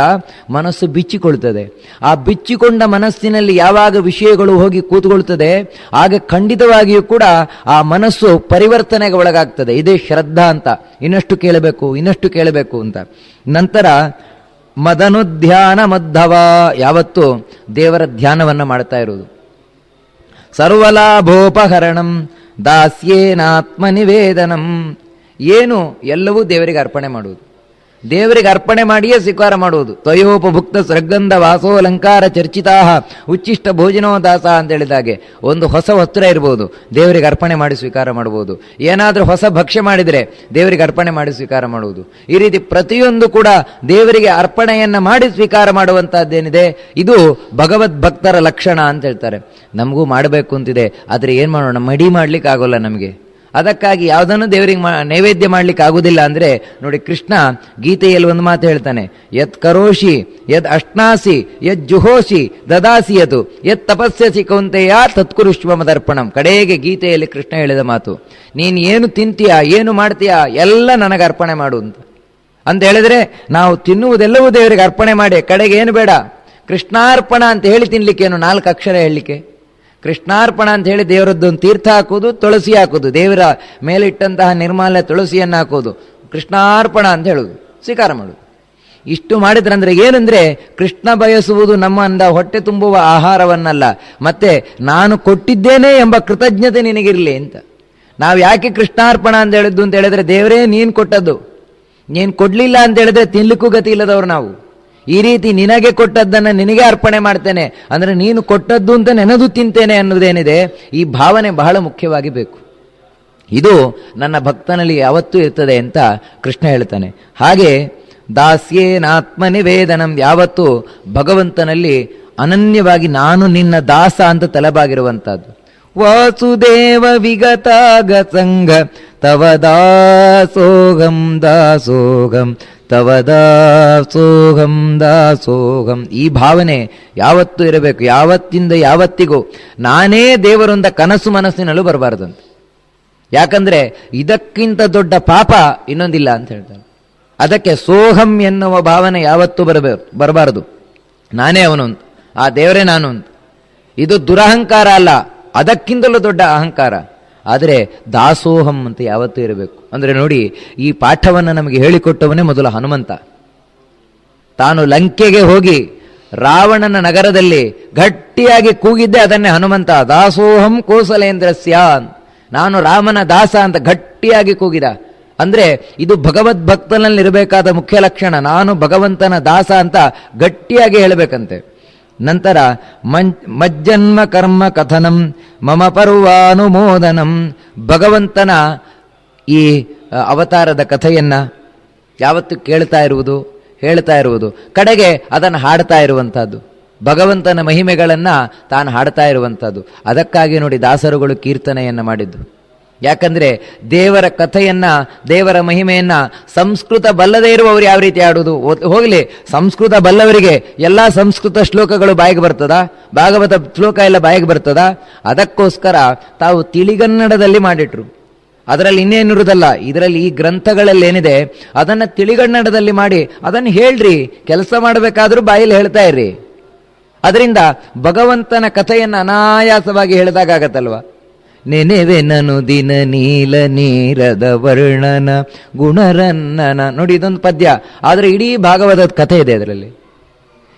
ಮನಸ್ಸು ಬಿಚ್ಚಿಕೊಳ್ತದೆ ಆ ಬಿಚ್ಚಿಕೊಂಡ ಮನಸ್ಸಿನಲ್ಲಿ ಯಾವಾಗ ವಿಷಯಗಳು ಹೋಗಿ ಕೂತ್ಕೊಳ್ತದೆ ಆಗ ಖಂಡಿತವಾಗಿಯೂ ಕೂಡ ಆ ಮನಸ್ಸು ಪರಿವರ್ತನೆಗೆ ಒಳಗಾಗ್ತದೆ. ಇದೇ ಶ್ರದ್ಧಾ ಅಂತ. ಇನ್ನಷ್ಟು ಕೇಳಬೇಕು ಇನ್ನಷ್ಟು ಕೇಳಬೇಕು ಅಂತ. ನಂತರ ಮದನುಧ್ಯಾನ ಮದ್ಧವ ಯಾವತ್ತು ದೇವರ ಧ್ಯಾನವನ್ನು ಮಾಡ್ತಾ ಇರುವುದು. ಸರ್ವಲಾಭೋಪಹರಣಂ ದಾಸ್ಯೇನಾತ್ಮ ನಿವೇದನಂ ಏನು? ಎಲ್ಲವೂ ದೇವರಿಗೆ ಅರ್ಪಣೆ ಮಾಡುವುದು. ದೇವರಿಗೆ ಅರ್ಪಣೆ ಮಾಡಿಯೇ ಸ್ವೀಕಾರ ಮಾಡುವುದು. ತ್ವಯೋಪಭುಕ್ತ ವಾಸೋ ವಾಸೋಲಂಕಾರ ಚರ್ಚಿತಾ ಉಚ್ಚಿಷ್ಟ ಭೋಜನೋ ದಾಸ ಅಂತ ಹೇಳಿದಾಗೆ ಒಂದು ಹೊಸ ವಸ್ತ್ರ ಇರ್ಬೋದು. ದೇವರಿಗೆ ಅರ್ಪಣೆ ಮಾಡಿ ಸ್ವೀಕಾರ ಮಾಡಬಹುದು ಏನಾದರೂ ಹೊಸ ಭಕ್ಷ್ಯ ಮಾಡಿದರೆ ದೇವರಿಗೆ ಅರ್ಪಣೆ ಮಾಡಿ ಸ್ವೀಕಾರ ಮಾಡುವುದು. ಈ ರೀತಿ ಪ್ರತಿಯೊಂದು ಕೂಡ ದೇವರಿಗೆ ಅರ್ಪಣೆಯನ್ನು ಮಾಡಿ ಸ್ವೀಕಾರ ಮಾಡುವಂಥದ್ದೇನಿದೆ ಇದು ಭಗವದ್ ಭಕ್ತರ ಲಕ್ಷಣ ಅಂತ ಹೇಳ್ತಾರೆ. ನಮಗೂ ಮಾಡಬೇಕು ಅಂತಿದೆ. ಆದರೆ ಏನು ಮಾಡೋಣ? ಮಡಿ ಮಾಡ್ಲಿಕ್ಕೆ ಆಗೋಲ್ಲ ನಮಗೆ. ಅದಕ್ಕಾಗಿ ಯಾವುದನ್ನು ದೇವರಿಗೆ ಮಾ, ನೈವೇದ್ಯ ಮಾಡ್ಲಿಕ್ಕೆ ಆಗುವುದಿಲ್ಲ ಅಂದರೆ, ನೋಡಿ ಕೃಷ್ಣ ಗೀತೆಯಲ್ಲಿ ಒಂದು ಮಾತು ಹೇಳ್ತಾನೆ, ಯತ್ ಕರೋಷಿ, ಯದ್ ಅಷ್ಟಾಸಿ, ಯದ್ ಜುಹೋಷಿ ಅದು ಯತ್ ತಪಸ್ಯಸಿ ಕೌಂತೆಯ ತತ್ಕುರುಷ್ಮ ದರ್ಪಣಂ. ಕಡೆಗೆ ಗೀತೆಯಲ್ಲಿ ಕೃಷ್ಣ ಹೇಳಿದ ಮಾತು, ನೀನು ಏನು ತಿಂತೀಯ, ಏನು ಮಾಡ್ತೀಯ, ಎಲ್ಲ ನನಗೆ ಅರ್ಪಣೆ ಮಾಡು ಅಂತ. ಅಂತ ಹೇಳಿದ್ರೆ, ನಾವು ತಿನ್ನುವುದೆಲ್ಲವೂ ದೇವರಿಗೆ ಅರ್ಪಣೆ ಮಾಡಿ, ಕಡೆಗೆ ಏನು ಬೇಡ, ಕೃಷ್ಣಾರ್ಪಣ ಅಂತ ಹೇಳಿ ತಿನ್ಲಿಕ್ಕೆ ಏನು ನಾಲ್ಕು ಅಕ್ಷರ ಹೇಳಲಿಕ್ಕೆ? ಕೃಷ್ಣಾರ್ಪಣ ಅಂತ ಹೇಳಿ ದೇವರದ್ದೊಂದು ತೀರ್ಥ ಹಾಕೋದು ತುಳಸಿ ಹಾಕೋದು ದೇವರ ಮೇಲಿಟ್ಟಂತಹ ನಿರ್ಮಾಲ್ಯ ತುಳಸಿಯನ್ನು ಹಾಕೋದು ಕೃಷ್ಣಾರ್ಪಣ ಅಂತ ಹೇಳೋದು ಸ್ವೀಕಾರ ಮಾಡೋದು ಇಷ್ಟು ಮಾಡಿದ್ರಂದ್ರೆ ಏನಂದ್ರೆ ಕೃಷ್ಣ ಬಯಸುವುದು ನಮ್ಮಂದ ಹೊಟ್ಟೆ ತುಂಬುವ ಆಹಾರವನ್ನಲ್ಲ. ಮತ್ತೆ ನಾನು ಕೊಟ್ಟಿದ್ದೇನೆ ಎಂಬ ಕೃತಜ್ಞತೆ ನಿನಗಿರಲಿ ಅಂತ. ನಾವು ಯಾಕೆ ಕೃಷ್ಣಾರ್ಪಣ ಅಂತ ಹೇಳಿದ್ದು ಅಂತ ಹೇಳಿದ್ರೆ ದೇವರೇ ನೀನು ಕೊಟ್ಟದ್ದು. ನೀನು ಕೊಡ್ಲಿಲ್ಲ ಅಂತ ಹೇಳಿದ್ರೆ ತಿನ್ಲಿಕ್ಕೂ ಗತಿ ಇಲ್ಲದವ್ರು ನಾವು. ಈ ರೀತಿ ನಿನಗೆ ಕೊಟ್ಟದ್ದನ್ನು ನಿನಗೆ ಅರ್ಪಣೆ ಮಾಡ್ತೇನೆ. ಅಂದರೆ ನೀನು ಕೊಟ್ಟದ್ದು ಅಂತ ನೆನೆದು ತಿಂತೇನೆ ಅನ್ನೋದೇನಿದೆ, ಈ ಭಾವನೆ ಬಹಳ ಮುಖ್ಯವಾಗಿ ಬೇಕು. ಇದು ನನ್ನ ಭಕ್ತನಲ್ಲಿ ಯಾವತ್ತೂ ಇರ್ತದೆ ಅಂತ ಕೃಷ್ಣ ಹೇಳ್ತಾನೆ. ಹಾಗೆ ದಾಸ್ಯೇನಾತ್ಮ ನಿವೇದನಂ ಯಾವತ್ತು ಭಗವಂತನಲ್ಲಿ ಅನನ್ಯವಾಗಿ ನಾನು ನಿನ್ನ ದಾಸ ಅಂತ ತಲೆಬಾಗಿರುವಂತಹದ್ದು. ವಾಸುದೇವ ವಿಗತಾಗ ಸಂಘ, ತವ ದಾಸೋಗಂ ದಾಸೋಗಂ ತವ ದಾಸೋಗಂ ದಾಸೋಗಂ ಈ ಭಾವನೆ ಯಾವತ್ತೂ ಇರಬೇಕು, ಯಾವತ್ತಿಂದ ಯಾವತ್ತಿಗೂ. ನಾನೇ ದೇವರೊಂದ ಕನಸು ಮನಸ್ಸಿನಲ್ಲೂ ಬರಬಾರ್ದಂತೆ. ಯಾಕಂದ್ರೆ ಇದಕ್ಕಿಂತ ದೊಡ್ಡ ಪಾಪ ಇನ್ನೊಂದಿಲ್ಲ ಅಂತ ಹೇಳ್ತಾರೆ. ಅದಕ್ಕೆ ಸೋಹಂ ಎನ್ನುವ ಭಾವನೆ ಯಾವತ್ತೂ ಬರಬೇಕು ಬರಬಾರದು. ನಾನೇ ಅವನು ಆ ದೇವರೇ ನಾನು ಇದು ದುರಹಂಕಾರ ಅಲ್ಲ. ಅದಕ್ಕಿಂತಲೂ ದೊಡ್ಡ ಅಹಂಕಾರ. ಆದರೆ ದಾಸೋಹಂ ಅಂತ ಯಾವತ್ತೂ ಇರಬೇಕು. ಅಂದರೆ ನೋಡಿ, ಈ ಪಾಠವನ್ನು ನಮಗೆ ಹೇಳಿಕೊಟ್ಟವನೇ ಮೊದಲು ಹನುಮಂತ. ತಾನು ಲಂಕೆಗೆ ಹೋಗಿ ರಾವಣನ ನಗರದಲ್ಲಿ ಗಟ್ಟಿಯಾಗಿ ಕೂಗಿದ್ದೆ, ಅದನ್ನೇ ಹನುಮಂತ, ದಾಸೋಹಂ ಕೋಸಲೇಂದ್ರಸ್ಯ, ನಾನು ರಾಮನ ದಾಸ ಅಂತ ಗಟ್ಟಿಯಾಗಿ ಕೂಗಿದ. ಅಂದರೆ ಇದು ಭಗವದ್ಭಕ್ತನಲ್ಲಿರಬೇಕಾದ ಮುಖ್ಯ ಲಕ್ಷಣ. ನಾನು ಭಗವಂತನ ದಾಸ ಅಂತ ಗಟ್ಟಿಯಾಗಿ ಹೇಳಬೇಕಂತೆ. ನಂತರ ಮಜ್ಜನ್ಮ ಕರ್ಮ ಕಥನಂ, ಮಮ ಪರ್ವಾನುಮೋದನಂ. ಭಗವಂತನ ಈ ಅವತಾರದ ಕಥೆಯನ್ನು ಯಾವತ್ತು ಕೇಳ್ತಾ ಇರುವುದು, ಹೇಳ್ತಾ ಇರುವುದು. ಕಡೆಗೆ ಅದನ್ನು ಹಾಡ್ತಾ ಇರುವಂಥದ್ದು ಭಗವಂತನ ಮಹಿಮೆಗಳನ್ನು ತಾನು ಹಾಡ್ತಾ ಇರುವಂಥದ್ದು ಅದಕ್ಕಾಗಿ ನೋಡಿ ದಾಸರುಗಳು ಕೀರ್ತನೆಯನ್ನು ಮಾಡಿದ್ದು. ಯಾಕಂದ್ರೆ ದೇವರ ಕಥೆಯನ್ನು, ದೇವರ ಮಹಿಮೆಯನ್ನು ಸಂಸ್ಕೃತ ಬಲ್ಲದೇ ಇರುವವರು ಯಾವ ರೀತಿ ಆಡುವುದು ಹೋಗಲಿ. ಸಂಸ್ಕೃತ ಬಲ್ಲವರಿಗೆ ಎಲ್ಲ ಸಂಸ್ಕೃತ ಶ್ಲೋಕಗಳು ಬಾಯಿಗೆ ಬರ್ತದ? ಭಾಗವತ ಶ್ಲೋಕ ಎಲ್ಲ ಬಾಯಿಗೆ ಬರ್ತದ? ಅದಕ್ಕೋಸ್ಕರ ತಾವು ತಿಳಿಗನ್ನಡದಲ್ಲಿ ಮಾಡಿಟ್ರು. ಅದರಲ್ಲಿ ಇನ್ನೇನಿರುವುದಲ್ಲ, ಇದರಲ್ಲಿ ಈ ಗ್ರಂಥಗಳಲ್ಲಿ ಏನಿದೆ ಅದನ್ನ ತಿಳಿಗನ್ನಡದಲ್ಲಿ ಮಾಡಿ, ಅದನ್ನು ಹೇಳ್ರಿ, ಕೆಲಸ ಮಾಡಬೇಕಾದ್ರೂ ಬಾಯಲ್ಲಿ ಹೇಳ್ತಾ ಇರ್ರಿ. ಅದರಿಂದ ಭಗವಂತನ ಕಥೆಯನ್ನು ಅನಾಯಾಸವಾಗಿ ಹೇಳಿದಾಗತ್ತಲ್ವಾ ನೆನೆವೆನನು ದಿನ ನೀಲ ನೀರದ ವರ್ಣನ ಗುಣರನ್ನನ. ನೋಡಿ, ಇದೊಂದು ಪದ್ಯ. ಆದರೆ ಇಡೀ ಭಾಗವತದ ಕಥೆ ಇದೆ ಅದರಲ್ಲಿ.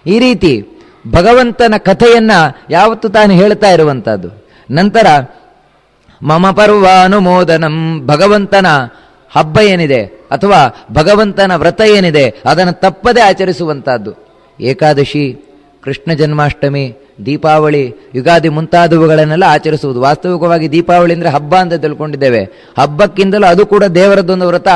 ಈ ರೀತಿ ಭಗವಂತನ ಕಥೆಯನ್ನ ಯಾವತ್ತು ತಾನು ಹೇಳ್ತಾ ಇರುವಂತಹದ್ದು. ನಂತರ, ಮಮ ಪರ್ವಾನುಮೋದನಂ ಭಗವಂತನ ಹಬ್ಬ ಏನಿದೆ ಅಥವಾ ಭಗವಂತನ ವ್ರತ ಏನಿದೆ ಅದನ್ನು ತಪ್ಪದೆ ಆಚರಿಸುವಂತಹದ್ದು. ಏಕಾದಶಿ ಕೃಷ್ಣ ಜನ್ಮಾಷ್ಟಮಿ, ದೀಪಾವಳಿ, ಯುಗಾದಿ ಮುಂತಾದವುಗಳನ್ನೆಲ್ಲ ಆಚರಿಸುವುದು. ವಾಸ್ತವಿಕವಾಗಿ ದೀಪಾವಳಿ ಅಂದರೆ ಹಬ್ಬ ಅಂತ ತಿಳ್ಕೊಂಡಿದ್ದೇವೆ. ಹಬ್ಬಕ್ಕಿಂತಲೂ ಅದು ಕೂಡ ದೇವರದ್ದೊಂದು ವ್ರತ.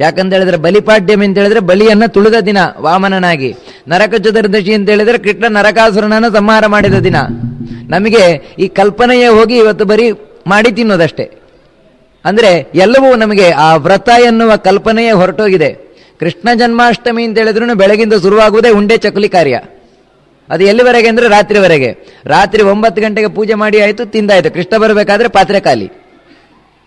ಯಾಕಂತ ಹೇಳಿದ್ರೆ ಬಲಿಪಾಡ್ಯಮಿ ಅಂತ ಹೇಳಿದ್ರೆ ಬಲಿಯನ್ನ ತುಳಿದ ದಿನ, ವಾಮನನಾಗಿ. ನರಕ ಚತುರ್ದಶಿ ಅಂತ ಹೇಳಿದ್ರೆ ಕೃಷ್ಣ ನರಕಾಸುರನನ್ನು ಸಂಹಾರ ಮಾಡಿದ ದಿನ. ನಮಗೆ ಈ ಕಲ್ಪನೆಯೇ ಹೋಗಿ ಇವತ್ತು ಬರೀ ಮಾಡಿ ತಿನ್ನೋದಷ್ಟೇ. ಅಂದರೆ ಎಲ್ಲವೂ ನಮಗೆ ಆ ವ್ರತ ಎನ್ನುವ ಕಲ್ಪನೆಯೇ ಹೊರಟೋಗಿದೆ. ಕೃಷ್ಣ ಜನ್ಮಾಷ್ಟಮಿ ಅಂತ ಹೇಳಿದ್ರು ಬೆಳಗಿಂದ ಶುರುವಾಗುವುದೇ ಉಂಡೆ ಚಕಲಿ ಕಾರ್ಯ. ಅದು ಎಲ್ಲಿವರೆಗೆ ಅಂದ್ರೆ ರಾತ್ರಿವರೆಗೆ. ರಾತ್ರಿ ಒಂಬತ್ತು ಗಂಟೆಗೆ ಪೂಜೆ ಮಾಡಿ ಆಯ್ತು, ತಿಂದಾಯಿತು. ಕೃಷ್ಣ ಬರಬೇಕಾದ್ರೆ ಪಾತ್ರೆ ಖಾಲಿ.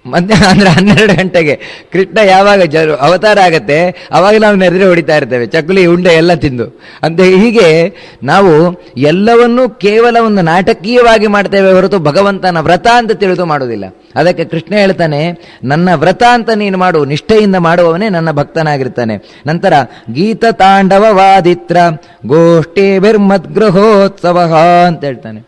ಮಧ್ಯಾಹ್ನ ಅಂದ್ರೆ ಹನ್ನೆರಡು ಗಂಟೆಗೆ. ಕೃಷ್ಣ ಯಾವಾಗ ಜ ಅವತಾರ ಆಗತ್ತೆ, ಅವಾಗ ನಾವು ನೆರೆದ್ರೆ ಹೊಡಿತಾ ಇರ್ತೇವೆ. ಚಕ್ಕುಲಿ ಉಂಡೆ ಎಲ್ಲ ತಿಂದು. ಅಂತ ಹೀಗೆ ನಾವು ಎಲ್ಲವನ್ನೂ ಕೇವಲ ಒಂದು ನಾಟಕೀಯವಾಗಿ ಮಾಡ್ತೇವೆ ಹೊರತು ಭಗವಂತನ ವ್ರತ ಅಂತ ತಿಳಿದು ಮಾಡುವುದಿಲ್ಲ. ಅದಕ್ಕೆ ಕೃಷ್ಣ ಹೇಳ್ತಾನೆ, ನನ್ನ ವ್ರತ ಅಂತ ನೀನು ಮಾಡು, ನಿಷ್ಠೆಯಿಂದ ಮಾಡುವವನೇ ನನ್ನ ಭಕ್ತನಾಗಿರ್ತಾನೆ. ನಂತರ, ಗೀತ ತಾಂಡವ ವಾದಿತ್ರ, ಗೋಷ್ಠಿ ಬಿರ್ಮದ್ಗೃಹೋತ್ಸವ ಅಂತ ಹೇಳ್ತಾನೆ.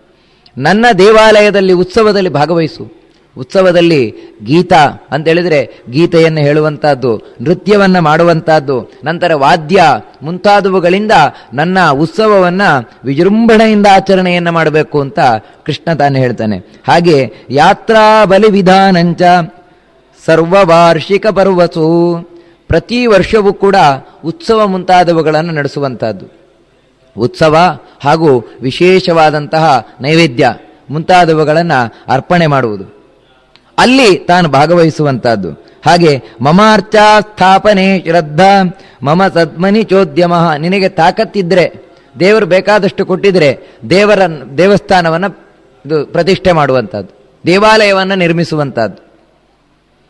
ನನ್ನ ದೇವಾಲಯದಲ್ಲಿ ಉತ್ಸವದಲ್ಲಿ ಭಾಗವಹಿಸು. ಉತ್ಸವದಲ್ಲಿ ಗೀತಾ ಅಂತ ಹೇಳಿದ್ರೆ ಗೀತೆಯನ್ನು ಹೇಳುವಂತಹದ್ದು, ನೃತ್ಯವನ್ನು ಮಾಡುವಂತಹದ್ದು, ನಂತರ ವಾದ್ಯ ಮುಂತಾದವುಗಳಿಂದ ನನ್ನ ಉತ್ಸವವನ್ನು ವಿಜೃಂಭಣೆಯಿಂದ ಆಚರಣೆಯನ್ನು ಮಾಡಬೇಕು ಅಂತ ಕೃಷ್ಣ ತಾನು ಹೇಳ್ತಾನೆ. ಹಾಗೆ ಯಾತ್ರಾ ಬಲಿ ವಿಧಾನಂಚ ಸರ್ವವಾರ್ಷಿಕ ಪರ್ವಸು ಪ್ರತಿ ವರ್ಷವೂ ಕೂಡ ಉತ್ಸವ ಮುಂತಾದವುಗಳನ್ನು ನಡೆಸುವಂಥದ್ದು ಉತ್ಸವ ಹಾಗೂ ವಿಶೇಷವಾದಂತಹ ನೈವೇದ್ಯ ಮುಂತಾದವುಗಳನ್ನು ಅರ್ಪಣೆ ಮಾಡುವುದು. ಅಲ್ಲಿ ತಾನು ಭಾಗವಹಿಸುವಂತಹದ್ದು. ಹಾಗೆ ಮಮಾರ್ಚಾ ಸ್ಥಾಪನೆ ಶ್ರದ್ಧಾ, ಮಮ ಸದ್ಮನಿ ಚೋದ್ಯಮ. ನಿನಗೆ ತಾಕತ್ತಿದ್ರೆ, ದೇವರು ಬೇಕಾದಷ್ಟು ಕೊಟ್ಟಿದ್ರೆ ದೇವರ ದೇವಸ್ಥಾನವನ್ನು ಇದು ಪ್ರತಿಷ್ಠೆ ಮಾಡುವಂಥದ್ದು ದೇವಾಲಯವನ್ನು ನಿರ್ಮಿಸುವಂತಹದ್ದು.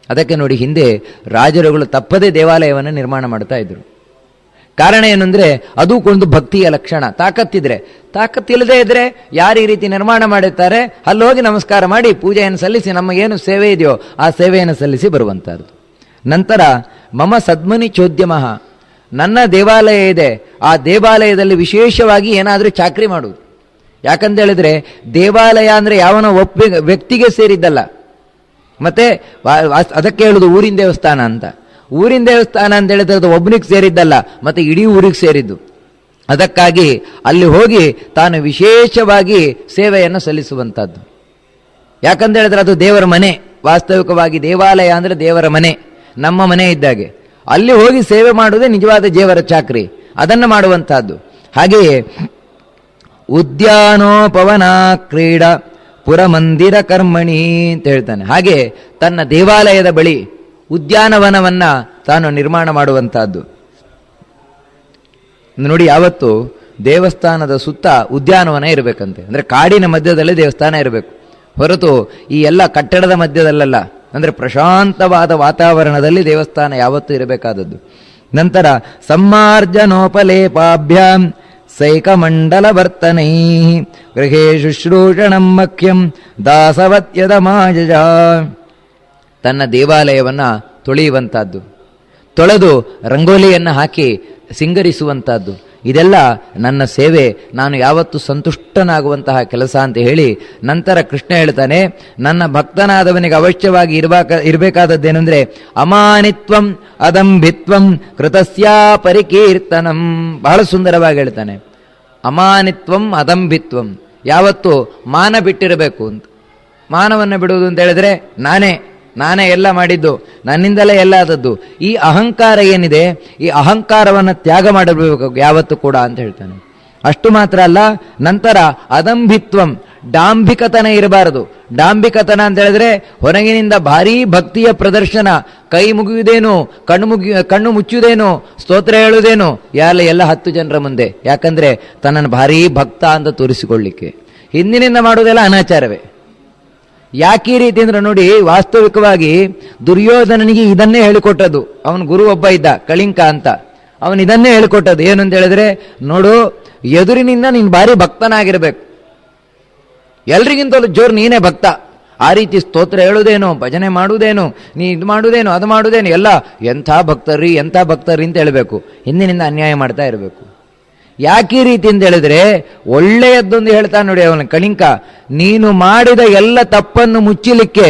ಅದಕ್ಕೆ ನೋಡಿ ಹಿಂದೆ ರಾಜರುಗಳು ತಪ್ಪದೇ ದೇವಾಲಯವನ್ನು ನಿರ್ಮಾಣ ಮಾಡ್ತಾ ಇದ್ರು. ಕಾರಣ ಏನಂದ್ರೆ ಅದು ಒಂದು ಭಕ್ತಿಯ ಲಕ್ಷಣ. ತಾಕತ್ತಿದ್ರೆ. ತಾಕತ್ತಿಲ್ಲದೆ ಇದ್ರೆ ಯಾರು ಈ ರೀತಿ ನಿರ್ಮಾಣ ಮಾಡುತ್ತಾರೆ ಅಲ್ಲಿ ಹೋಗಿ ನಮಸ್ಕಾರ ಮಾಡಿ ಪೂಜೆಯನ್ನು ಸಲ್ಲಿಸಿ ನಮಗೇನು ಸೇವೆ ಇದೆಯೋ ಆ ಸೇವೆಯನ್ನು ಸಲ್ಲಿಸಿ ಬರುವಂತಹದ್ದು. ನಂತರ ಮಮ ಸದ್ಮನಿ ಚೋದ್ಯಮಃ. ನನ್ನ ದೇವಾಲಯ ಇದೆ. ಆ ದೇವಾಲಯದಲ್ಲಿ ವಿಶೇಷವಾಗಿ ಏನಾದರೂ ಚಾಕ್ರಿ ಮಾಡುವುದು. ಯಾಕಂತ ಹೇಳಿದ್ರೆ ದೇವಾಲಯ ಅಂದ್ರೆ ಯಾವನ ಒಬ್ಬ ವ್ಯಕ್ತಿಗೆ ಸೇರಿದ್ದಲ್ಲ. ಮತ್ತೆ ಅದಕ್ಕೆ ಹೇಳುದು ಊರಿನ ದೇವಸ್ಥಾನ ಅಂತ. ಊರಿನ ದೇವಸ್ಥಾನ ಅಂತ ಹೇಳಿದ್ರೆ ಅದು ಒಬ್ಬನಿಗೆ ಸೇರಿದ್ದಲ್ಲ, ಮತ್ತೆ ಇಡೀ ಊರಿಗೆ ಸೇರಿದ್ದು. ಅದಕ್ಕಾಗಿ ಅಲ್ಲಿ ಹೋಗಿ ತಾನು ವಿಶೇಷವಾಗಿ ಸೇವೆಯನ್ನು ಸಲ್ಲಿಸುವಂಥದ್ದು ಯಾಕಂತ ಹೇಳಿದ್ರೆ ಅದು ದೇವರ ಮನೆ. ವಾಸ್ತವಿಕವಾಗಿ ದೇವಾಲಯ ಅಂದ್ರೆ ದೇವರ ಮನೆ, ನಮ್ಮ ಮನೆ ಇದ್ದಾಗೆ. ಅಲ್ಲಿ ಹೋಗಿ ಸೇವೆ ಮಾಡುವುದೇ ನಿಜವಾದ ದೇವರ ಚಾಕ್ರಿ, ಅದನ್ನು ಮಾಡುವಂತಹದ್ದು. ಹಾಗೆಯೇ ಉದ್ಯಾನೋಪವನ ಕ್ರೀಡಾ ಪುರಮಂದಿರ ಕರ್ಮಣಿ ಅಂತ ಹೇಳ್ತಾನೆ. ಹಾಗೆ ತನ್ನ ದೇವಾಲಯದ ಬಳಿ ಉದ್ಯಾನವನವನ್ನ ತಾನು ನಿರ್ಮಾಣ ಮಾಡುವಂತಹದ್ದು. ನೋಡಿ, ಯಾವತ್ತು ದೇವಸ್ಥಾನದ ಸುತ್ತ ಉದ್ಯಾನವನ ಇರಬೇಕಂತೆ. ಅಂದರೆ ಕಾಡಿನ ಮಧ್ಯದಲ್ಲಿ ದೇವಸ್ಥಾನ ಇರಬೇಕು. ಹೊರತು ಈ ಎಲ್ಲ ಕಟ್ಟಡದ ಮಧ್ಯದಲ್ಲಲ್ಲ, ಅಂದರೆ ಪ್ರಶಾಂತವಾದ ವಾತಾವರಣದಲ್ಲಿ ದೇವಸ್ಥಾನ ಯಾವತ್ತೂ ಇರಬೇಕಾದದ್ದು. ನಂತರ, ಸಮ್ಮಾರ್ಜನೋಪಲೇಪಾಭ್ಯಾಂ ಸೈಕಮಂಡಲ ವರ್ತನೈ ಗೃಹೇ ಶುಶ್ರೂಷಣಂ ಮಖ್ಯಂ ದಾಸವತ್ಯದ ಮಾಜಜ ತನ್ನ ದೇವಾಲಯವನ್ನು ತೊಳೆಯುವಂಥದ್ದು. ತೊಳೆದು ರಂಗೋಲಿಯನ್ನು ಹಾಕಿ ಸಿಂಗರಿಸುವಂಥದ್ದು. ಇದೆಲ್ಲ ನನ್ನ ಸೇವೆ. ನಾನು ಯಾವತ್ತು ಸಂತುಷ್ಟನಾಗುವಂತಹ ಕೆಲಸ ಅಂತ ಹೇಳಿ ನಂತರ ಕೃಷ್ಣ ಹೇಳ್ತಾನೆ, ನನ್ನ ಭಕ್ತನಾದವನಿಗೆ ಅವಶ್ಯವಾಗಿ ಇರಬೇಕ ಇರಬೇಕಾದದ್ದೇನೆಂದರೆ ಅಮಾನಿತ್ವಂ ಅದಂಭಿತ್ವಂ ಕೃತಸ್ಯಾ ಪರಿಕೀರ್ತನಂ. ಬಹಳ ಸುಂದರವಾಗಿ ಹೇಳ್ತಾನೆ. ಅಮಾನಿತ್ವಂ ಅದಂಭಿತ್ವಂ. ಯಾವತ್ತು ಮಾನ ಬಿಟ್ಟಿರಬೇಕು ಅಂತ. ಮಾನವನ್ನು ಬಿಡುವುದು ಅಂತ ಹೇಳಿದ್ರೆ ನಾನೇ ನಾನೇ ಎಲ್ಲ ಮಾಡಿದ್ದು, ನನ್ನಿಂದಲೇ ಎಲ್ಲ ಆದದ್ದು. ಈ ಅಹಂಕಾರ ಏನಿದೆ, ಈ ಅಹಂಕಾರವನ್ನು ತ್ಯಾಗ ಮಾಡಬೇಕು ಯಾವತ್ತು ಕೂಡ ಅಂತ ಹೇಳ್ತಾನೆ. ಅಷ್ಟು ಮಾತ್ರ ಅಲ್ಲ, ನಂತರ ಅದಂಭಿತ್ವಂ ಡಾಂಬಿಕತನ ಇರಬಾರದು. ಡಾಂಬಿಕತನ ಅಂತ ಹೇಳಿದ್ರೆ ಹೊರಗಿನಿಂದ ಭಾರೀ ಭಕ್ತಿಯ ಪ್ರದರ್ಶನ, ಕೈ ಮುಗಿಯುವುದೇನು, ಕಣ್ಣು ಮುಗಿ, ಕಣ್ಣು ಮುಚ್ಚುವುದೇನು, ಸ್ತೋತ್ರ ಹೇಳುವುದೇನು ಎಲ್ಲ ಎಲ್ಲ ಹತ್ತು ಜನರ ಮುಂದೆ. ಯಾಕಂದ್ರೆ ತನ್ನನ್ನು ಭಾರೀ ಭಕ್ತ ಅಂತ ತೋರಿಸಿಕೊಳ್ಳಿಕ್ಕೆ. ಹಿಂದಿನಿಂದ ಮಾಡುವುದೆಲ್ಲ ಅನಾಚಾರವೇ. ಯಾಕೆ ಈ ರೀತಿ ಅಂದ್ರೆ ನೋಡಿ, ವಾಸ್ತವಿಕವಾಗಿ ದುರ್ಯೋಧನನಿಗೆ ಇದನ್ನೇ ಹೇಳಿಕೊಟ್ಟದ್ದು. ಅವನ ಗುರು ಒಬ್ಬ ಇದ್ದ, ಕಳಿಂಕ ಅಂತ. ಅವನು ಇದನ್ನೇ ಹೇಳಿಕೊಟ್ಟದ್ದು. ಏನಂತ ಹೇಳಿದ್ರೆ, ನೋಡು, ಎದುರಿನಿಂದ ನೀನು ಭಾರಿ ಭಕ್ತನಾಗಿರ್ಬೇಕು. ಎಲ್ರಿಗಿಂತಲೂ ಜೋರು ನೀನೇ ಭಕ್ತ. ಆ ರೀತಿ ಸ್ತೋತ್ರ ಹೇಳುವುದೇನು ಭಜನೆ ಮಾಡುವುದೇನು ನೀ ಇದು ಮಾಡುವುದೇನು ಅದು ಮಾಡುವುದೇನು ಎಲ್ಲ ಎಂಥ ಭಕ್ತರಿ ಎಂಥ ಭಕ್ತರಿ ಅಂತ ಹೇಳಬೇಕು. ಹಿಂದಿನಿಂದ ಅನ್ಯಾಯ ಮಾಡ್ತಾ ಇರಬೇಕು. ಯಾಕೆ ಈ ರೀತಿ ಅಂತ ಹೇಳಿದ್ರೆ ಒಳ್ಳೆಯದ್ದೊಂದು ಹೇಳ್ತಾನೆ ನೋಡಿ ಅವನ ಕಳಿಂಕ ನೀನು ಮಾಡಿದ ಎಲ್ಲ ತಪ್ಪನ್ನು ಮುಚ್ಚಲಿಕ್ಕೆ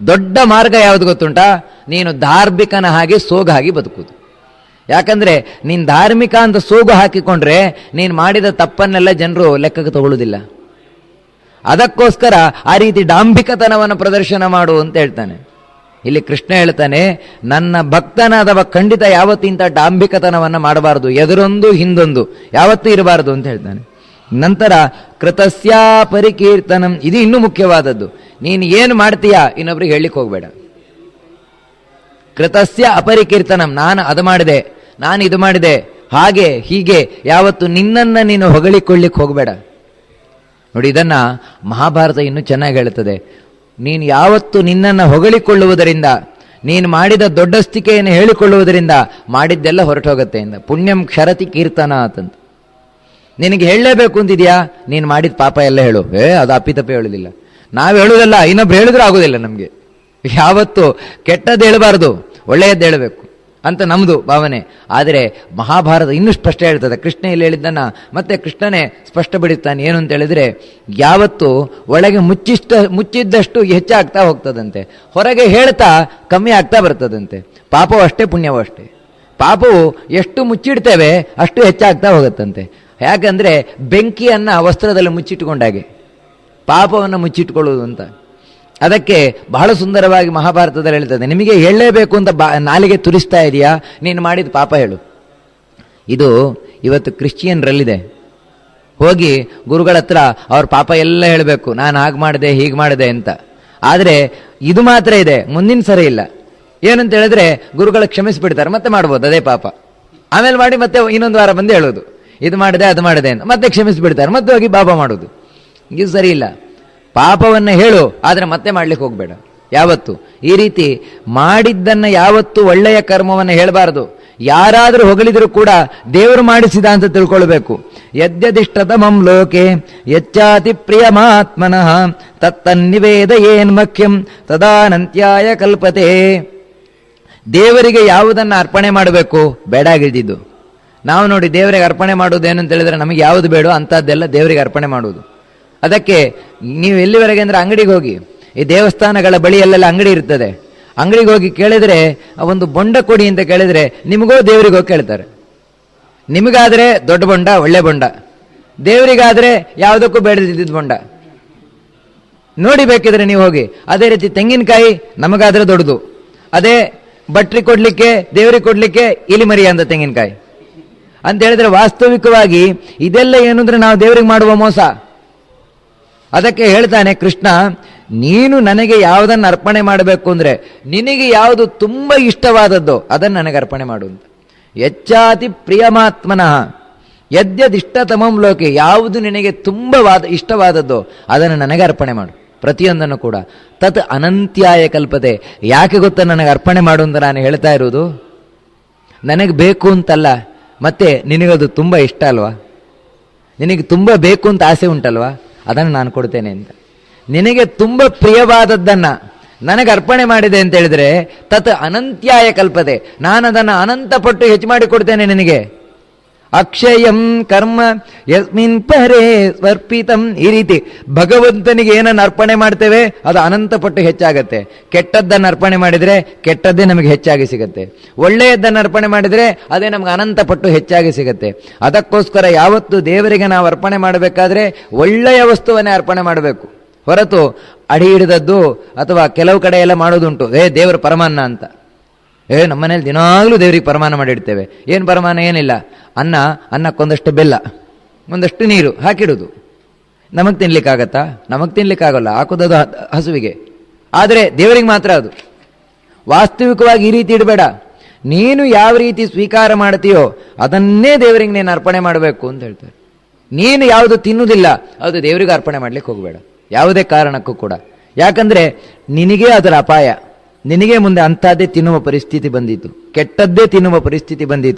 ದೊಡ್ಡ ಮಾರ್ಗ ಯಾವುದು ಗೊತ್ತುಂಟಾ? ನೀನು ಧಾರ್ಮಿಕನ ಹಾಗೆ ಸೋಗಾಗಿ ಬದುಕುದು ಯಾಕಂದ್ರೆ ನೀನು ಧಾರ್ಮಿಕ ಅಂತ ಸೋಗು ಹಾಕಿಕೊಂಡ್ರೆ ನೀನು ಮಾಡಿದ ತಪ್ಪನ್ನೆಲ್ಲ ಜನರು ಲೆಕ್ಕಕ್ಕೆ ತಗೊಳ್ಳುವುದಿಲ್ಲ ಅದಕ್ಕೋಸ್ಕರ ಆ ರೀತಿ ಡಾಂಬಿಕತನವನ್ನು ಪ್ರದರ್ಶನ ಮಾಡು ಅಂತ ಹೇಳ್ತಾನೆ. ಇಲ್ಲಿ ಕೃಷ್ಣ ಹೇಳ್ತಾನೆ, ನನ್ನ ಭಕ್ತನಾದವ ಖಂಡಿತ ಯಾವತ್ತಿಂತ ಡಾಂಬಿಕತನವನ್ನು ಮಾಡಬಾರದು, ಎದುರೊಂದು ಹಿಂದೊಂದು, ಯಾವತ್ತೂ ಇರಬಾರದು, ಅಂತ ಹೇಳ್ತಾನೆ. ನಂತರ, ಕೃತಸ್ಯ ಪರಿಕೀರ್ತನಂ, ಇದು ಇನ್ನೂ ಮುಖ್ಯವಾದದ್ದು. ನೀನು ಏನು ಮಾಡ್ತೀಯಾ? ಇನ್ನೊಬ್ರಿಗೆ ಹೇಳಲಿಕ್ಕೆ ಹೋಗ್ಬೇಡ. ಕೃತಸ್ಯ ಅಪರಿಕೀರ್ತನಂ, ನಾನು ಅದು ಮಾಡಿದೆ, ನಾನು ಇದು ಮಾಡಿದೆ, ಹಾಗೆ, ಹೀಗೆ, ಯಾವತ್ತು ನಿನ್ನನ್ನು ನೀನು ಹೊಗಳಿಕೊಳ್ಳಿಕ್ಕೆ ಹೋಗಬೇಡ. ನೋಡಿ, ಇದನ್ನು ಮಹಾಭಾರತ ಇನ್ನೂ ಚೆನ್ನಾಗಿ ಹೇಳುತ್ತದೆ. ನೀನು ಯಾವತ್ತು ನಿನ್ನನ್ನು ಹೊಗಳಿಕೊಳ್ಳುವುದರಿಂದ, ನೀನು ಮಾಡಿದ ದೊಡ್ಡಸ್ತಿಕೆಯನ್ನು ಹೇಳಿಕೊಳ್ಳುವುದರಿಂದ ಮಾಡಿದ್ದೆಲ್ಲ ಹೊರಟೋಗುತ್ತೆ ಇಂದ ಪುಣ್ಯಂ ಕ್ಷರತಿ ಕೀರ್ತನ ಅಂತಂತ ನಿನಗೆ ಹೇಳಲೇಬೇಕು ಅಂತಿದ್ಯಾ? ನೀನು ಮಾಡಿದ ಪಾಪ ಎಲ್ಲ ಹೇಳು. ಏ, ಅದು ಅಪ್ಪಿತಪ್ಪಿ ಹೇಳುದಿಲ್ಲ. ನಾವು ಹೇಳುವುದಲ್ಲ ಇನ್ನೊಬ್ರು ಹೇಳಿದ್ರೂ ಆಗೋದಿಲ್ಲ ನಮಗೆ. ಯಾವತ್ತು ಕೆಟ್ಟದ್ದು ಹೇಳಬಾರ್ದು, ಒಳ್ಳೆಯದ್ದು ಹೇಳಬೇಕು. ಅಂತ ನಮ್ದು ಭಾವನೆ. ಆದರೆ ಮಹಾಭಾರತ ಇನ್ನೂ ಸ್ಪಷ್ಟ ಹೇಳ್ತದೆ. ಕೃಷ್ಣ ಇಲ್ಲಿ ಹೇಳಿದ್ದನ್ನ ಮತ್ತೆ ಕೃಷ್ಣನೇ ಸ್ಪಷ್ಟ ಬಿಡುತ್ತಾನೆ. ಏನು ಅಂತ ಹೇಳಿದ್ರೆ, ಯಾವತ್ತು ಒಳಗೆ ಮುಚ್ಚಿಷ್ಟ, ಮುಚ್ಚಿದ್ದಷ್ಟು ಹೆಚ್ಚಾಗ್ತಾ ಹೋಗ್ತದಂತೆ. ಹೊರಗೆ ಹೇಳ್ತಾ ಕಮ್ಮಿ ಆಗ್ತಾ ಬರ್ತದಂತೆ. ಪಾಪವೂ ಅಷ್ಟೇ, ಪುಣ್ಯವೂ ಅಷ್ಟೇ. ಪಾಪವು ಎಷ್ಟು ಮುಚ್ಚಿಡ್ತೇವೆ, ಅಷ್ಟು ಹೆಚ್ಚಾಗ್ತಾ ಹೋಗುತ್ತಂತೆ. ಯಾಕಂದ್ರೆ ಬೆಂಕಿಯನ್ನು ವಸ್ತ್ರದಲ್ಲಿ ಮುಚ್ಚಿಟ್ಕೊಂಡಾಗೆ, ಪಾಪವನ್ನು ಮುಚ್ಚಿಟ್ಕೊಳ್ಳೋದು ಅಂತ. ಅದಕ್ಕೆ ಬಹಳ ಸುಂದರವಾಗಿ ಮಹಾಭಾರತದಲ್ಲಿ ಹೇಳ್ತದೆ, ನಿಮಗೆ ಹೇಳಲೇಬೇಕು ಅಂತ ಬಾ, ನಾಲಿಗೆ ತುರಿಸ್ತಾ ಇದೆಯಾ? ನೀನು ಮಾಡಿದ ಪಾಪ ಹೇಳು. ಇದು ಇವತ್ತು ಕ್ರಿಶ್ಚಿಯನ್ರಲ್ಲಿದೆ. ಹೋಗಿ ಗುರುಗಳ ಹತ್ರ ಅವ್ರ ಪಾಪ ಎಲ್ಲ ಹೇಳಬೇಕು, ನಾನು ಹಾಗೆ ಮಾಡಿದೆ, ಹೀಗೆ ಮಾಡಿದೆ ಅಂತ. ಆದರೆ ಇದು ಮಾತ್ರ ಇದೆ, ಮುಂದಿನ ಸರಿ ಇಲ್ಲ. ಏನಂತ ಹೇಳಿದ್ರೆ ಗುರುಗಳು ಕ್ಷಮಿಸಿಬಿಡ್ತಾರೆ, ಮತ್ತೆ ಮಾಡ್ಬೋದು, ಅದೇ ಪಾಪ. ಆಮೇಲೆ ಮಾಡಿ ಮತ್ತೆ ಇನ್ನೊಂದು ವಾರ ಬಂದು ಹೇಳೋದು. ಇದು ಮಾಡಿದೆ, ಅದು ಮಾಡಿದೆ ಅಂತ. ಮತ್ತೆ ಕ್ಷಮಿಸಿಬಿಡ್ತಾರೆ, ಮತ್ತೆ ಹೋಗಿ ಪಾಪ ಮಾಡೋದು. ಇದು ಸರಿ ಇಲ್ಲ. ಪಾಪವನ್ನು ಹೇಳು, ಆದರೆ ಮತ್ತೆ ಮಾಡ್ಲಿಕ್ಕೆ ಹೋಗಬೇಡ. ಯಾವತ್ತು? ಈ ರೀತಿ ಮಾಡಿದ್ದನ್ನು ಯಾವತ್ತು ಒಳ್ಳೆಯ ಕರ್ಮವನ್ನು ಹೇಳಬಾರದು. ಯಾರಾದರೂ ಹೊಗಳಿದರೂ ಕೂಡ ದೇವರು ಮಾಡಿಸಿದ ಅಂತ ತಿಳ್ಕೊಳ್ಬೇಕು. ಯದ್ಯದಿಷ್ಟತಮಂ ಲೋಕೆ, ಯಚ್ಚಾತಿ ಪ್ರಿಯಮಾತ್ಮನಃ, ತತ್ತನ್ನಿವೇದ ಏನ್ ಮಖ್ಯಂ, ತದಾನಂತ್ಯಾಯ ಕಲ್ಪತೆ. ದೇವರಿಗೆ ಯಾವುದನ್ನು ಅರ್ಪಣೆ ಮಾಡಬೇಕು? ಬೇಡಾಗಿದ್ದಿದ್ದು ನಾವು ನೋಡಿ ದೇವರಿಗೆ ಅರ್ಪಣೆ ಮಾಡೋದು ಏನು ಅಂತ ಹೇಳಿದ್ರೆ ನಮಗೆ ಯಾವುದು ಬೇಡ ಅಂಥದ್ದೆಲ್ಲ ದೇವರಿಗೆ ಅರ್ಪಣೆ ಮಾಡುವುದು. ಅದಕ್ಕೆ ನೀವು ಎಲ್ಲಿವರೆಗೆ ಅಂದರೆ ಅಂಗಡಿಗೆ ಹೋಗಿ. ಈ ದೇವಸ್ಥಾನಗಳ ಬಳಿಯಲ್ಲೆಲ್ಲ ಅಂಗಡಿ ಇರ್ತದೆ. ಅಂಗಡಿಗೆ ಹೋಗಿ ಕೇಳಿದರೆ, ಆ ಒಂದು ಬೊಂಡ ಕೊಡಿ ಅಂತ ಕೇಳಿದರೆ ನಿಮಗೋ ದೇವರಿಗೋ ಕೇಳ್ತಾರೆ. ನಿಮಗಾದರೆ ದೊಡ್ಡ ಬೊಂಡ, ಒಳ್ಳೆ ಬೊಂಡ. ದೇವರಿಗಾದರೆ ಯಾವುದಕ್ಕೂ ಬೇಡದಿದ್ದ ಬೊಂಡ. ನೋಡಿ ಬೇಕಿದ್ರೆ ನೀವು ಹೋಗಿ. ಅದೇ ರೀತಿ ತೆಂಗಿನಕಾಯಿ ನಮಗಾದರೆ ದೊಡ್ಡದು. ಅದೇ ಬಟ್ರಿ ಕೊಡಲಿಕ್ಕೆ ದೇವರಿಗೆ ಕೊಡಲಿಕ್ಕೆ ಇಲಿಮರಿ ಅಂತ ತೆಂಗಿನಕಾಯಿ. ಅಂತ ಹೇಳಿದ್ರೆ ವಾಸ್ತವಿಕವಾಗಿ ಇದೆಲ್ಲ ಏನು ಅಂದ್ರೆ ನಾವು ದೇವರಿಗೆ ಮಾಡುವ ಮೋಸ. ಅದಕ್ಕೆ ಹೇಳ್ತಾನೆ, ಕೃಷ್ಣ, ನೀನು ನನಗೆ ಯಾವುದನ್ನು ಅರ್ಪಣೆ ಮಾಡಬೇಕು ಅಂದರೆ ನಿನಗೆ ಯಾವುದು ತುಂಬ ಇಷ್ಟವಾದದ್ದು, ಅದನ್ನು ನನಗೆ ಅರ್ಪಣೆ ಮಾಡು ಅಂತ. ಹೆಚ್ಚಾತಿ ಪ್ರಿಯಮಾತ್ಮನಃ, ಯದ್ಯದಿಷ್ಟತಮಂ ಲೋಕೆ, ಯಾವುದು ನಿನಗೆ ತುಂಬ ವಾದ, ಇಷ್ಟವಾದದ್ದು, ಅದನ್ನು ನನಗೆ ಅರ್ಪಣೆ ಮಾಡು. ಪ್ರತಿಯೊಂದನ್ನು ಕೂಡ. ತತ್ ಅನಂತ್ಯಾಯ ಕಲ್ಪತೆ. ಯಾಕೆ ಗೊತ್ತಾ ನನಗೆ ಅರ್ಪಣೆ ಮಾಡು ಅಂತ ನಾನು ಹೇಳ್ತಾ ಇರುವುದು? ನನಗೆ ಬೇಕು ಅಂತಲ್ಲ, ಮತ್ತೆ ನಿನಗದು ತುಂಬ ಇಷ್ಟ ಅಲ್ವಾ? ನಿನಗೆ ತುಂಬ ಬೇಕು ಅಂತ ಆಸೆ ಉಂಟಲ್ವಾ? ಅದನ್ನು ನಾನು ಕೊಡ್ತೇನೆ ಅಂತ. ನಿನಗೆ ತುಂಬ ಪ್ರಿಯವಾದದ್ದನ್ನು ನನಗೆ ಅರ್ಪಣೆ ಮಾಡಿದೆ ಅಂತ ಹೇಳಿದ್ರೆ ತತ್ ಅನಂತ್ಯಾಯ ಕಲ್ಪತೆ ನಾನು ಅದನ್ನು ಅನಂತ ಪಟ್ಟು ಹೆಚ್ಚು ಮಾಡಿ ಕೊಡ್ತೇನೆ ನಿನಗೆ. ಅಕ್ಷಯಂ ಕರ್ಮ ಯಸ್ಮಿನ್ ಪರೇ ಸ್ವರ್ಪಿತಂ ಈ ರೀತಿ ಭಗವಂತನಿಗೆ ಏನನ್ನು ಅರ್ಪಣೆ ಮಾಡ್ತೇವೆ, ಅದು ಅನಂತ ಪಟ್ಟು ಹೆಚ್ಚಾಗತ್ತೆ. ಕೆಟ್ಟದ್ದನ್ನು ಅರ್ಪಣೆ ಮಾಡಿದರೆ ಕೆಟ್ಟದ್ದೇ ನಮಗೆ ಹೆಚ್ಚಾಗಿ ಸಿಗುತ್ತೆ. ಒಳ್ಳೆಯದನ್ನು ಅರ್ಪಣೆ ಮಾಡಿದರೆ ಅದೇ ನಮ್ಗೆ ಅನಂತ ಪಟ್ಟು ಹೆಚ್ಚಾಗಿ ಸಿಗುತ್ತೆ. ಅದಕ್ಕೋಸ್ಕರ ಯಾವತ್ತು ದೇವರಿಗೆ ನಾವು ಅರ್ಪಣೆ ಮಾಡಬೇಕಾದ್ರೆ ಒಳ್ಳೆಯ ವಸ್ತುವನ್ನೇ ಅರ್ಪಣೆ ಮಾಡಬೇಕು. ಹೊರತು ಅಡಿ ಹಿಡಿದದ್ದು ಅಥವಾ ಕೆಲವು ಕಡೆ ಎಲ್ಲ ಮಾಡೋದುಂಟು. ಏ, ದೇವರ ಪರಮಾನ್ನ ಅಂತ. ಏ, ನಮ್ಮನೇಲಿ ದಿನಾಗಲೂ ದೇವರಿಗೆ ಪರಮಾನ ಮಾಡಿಡ್ತೇವೆ. ಏನು ಪರಮಾನ? ಏನಿಲ್ಲ. ಅನ್ನ, ಅನ್ನಕ್ಕೊಂದಷ್ಟು ಬೆಲ್ಲ, ಒಂದಷ್ಟು ನೀರು ಹಾಕಿಡೋದು. ನಮಗೆ ತಿನ್ಲಿಕ್ಕಾಗತ್ತಾ? ನಮಗೆ ತಿನ್ಲಿಕ್ಕಾಗಲ್ಲ. ಹಾಕೋದದು ಹಸುವಿಗೆ. ಆದರೆ ದೇವರಿಗೆ ಮಾತ್ರ ಅದು. ವಾಸ್ತವಿಕವಾಗಿ ಈ ರೀತಿ ಇಡಬೇಡ. ನೀನು ಯಾವ ರೀತಿ ಸ್ವೀಕಾರ ಮಾಡ್ತೀಯೋ ಅದನ್ನೇ ದೇವರಿಗೆ ನೀನು ಅರ್ಪಣೆ ಮಾಡಬೇಕು ಅಂತ ಹೇಳ್ತಾರೆ. ನೀನು ಯಾವುದು ತಿನ್ನುವುದಿಲ್ಲ ಅದು ದೇವರಿಗೆ ಅರ್ಪಣೆ ಮಾಡ್ಲಿಕ್ಕೆ ಹೋಗಬೇಡ. ಯಾವುದೇ ಕಾರಣಕ್ಕೂ ಕೂಡ. ಯಾಕಂದರೆ ನಿನಗೇ ಅದರ ಅಪಾಯ. ನಿನಗೆ ಮುಂದೆ ಅಂಥದ್ದೇ ತಿನ್ನುವ ಪರಿಸ್ಥಿತಿ ಬಂದಿತ್ತು. ಕೆಟ್ಟದ್ದೇ ತಿನ್ನುವ ಪರಿಸ್ಥಿತಿ ಬಂದಿತ್ತು.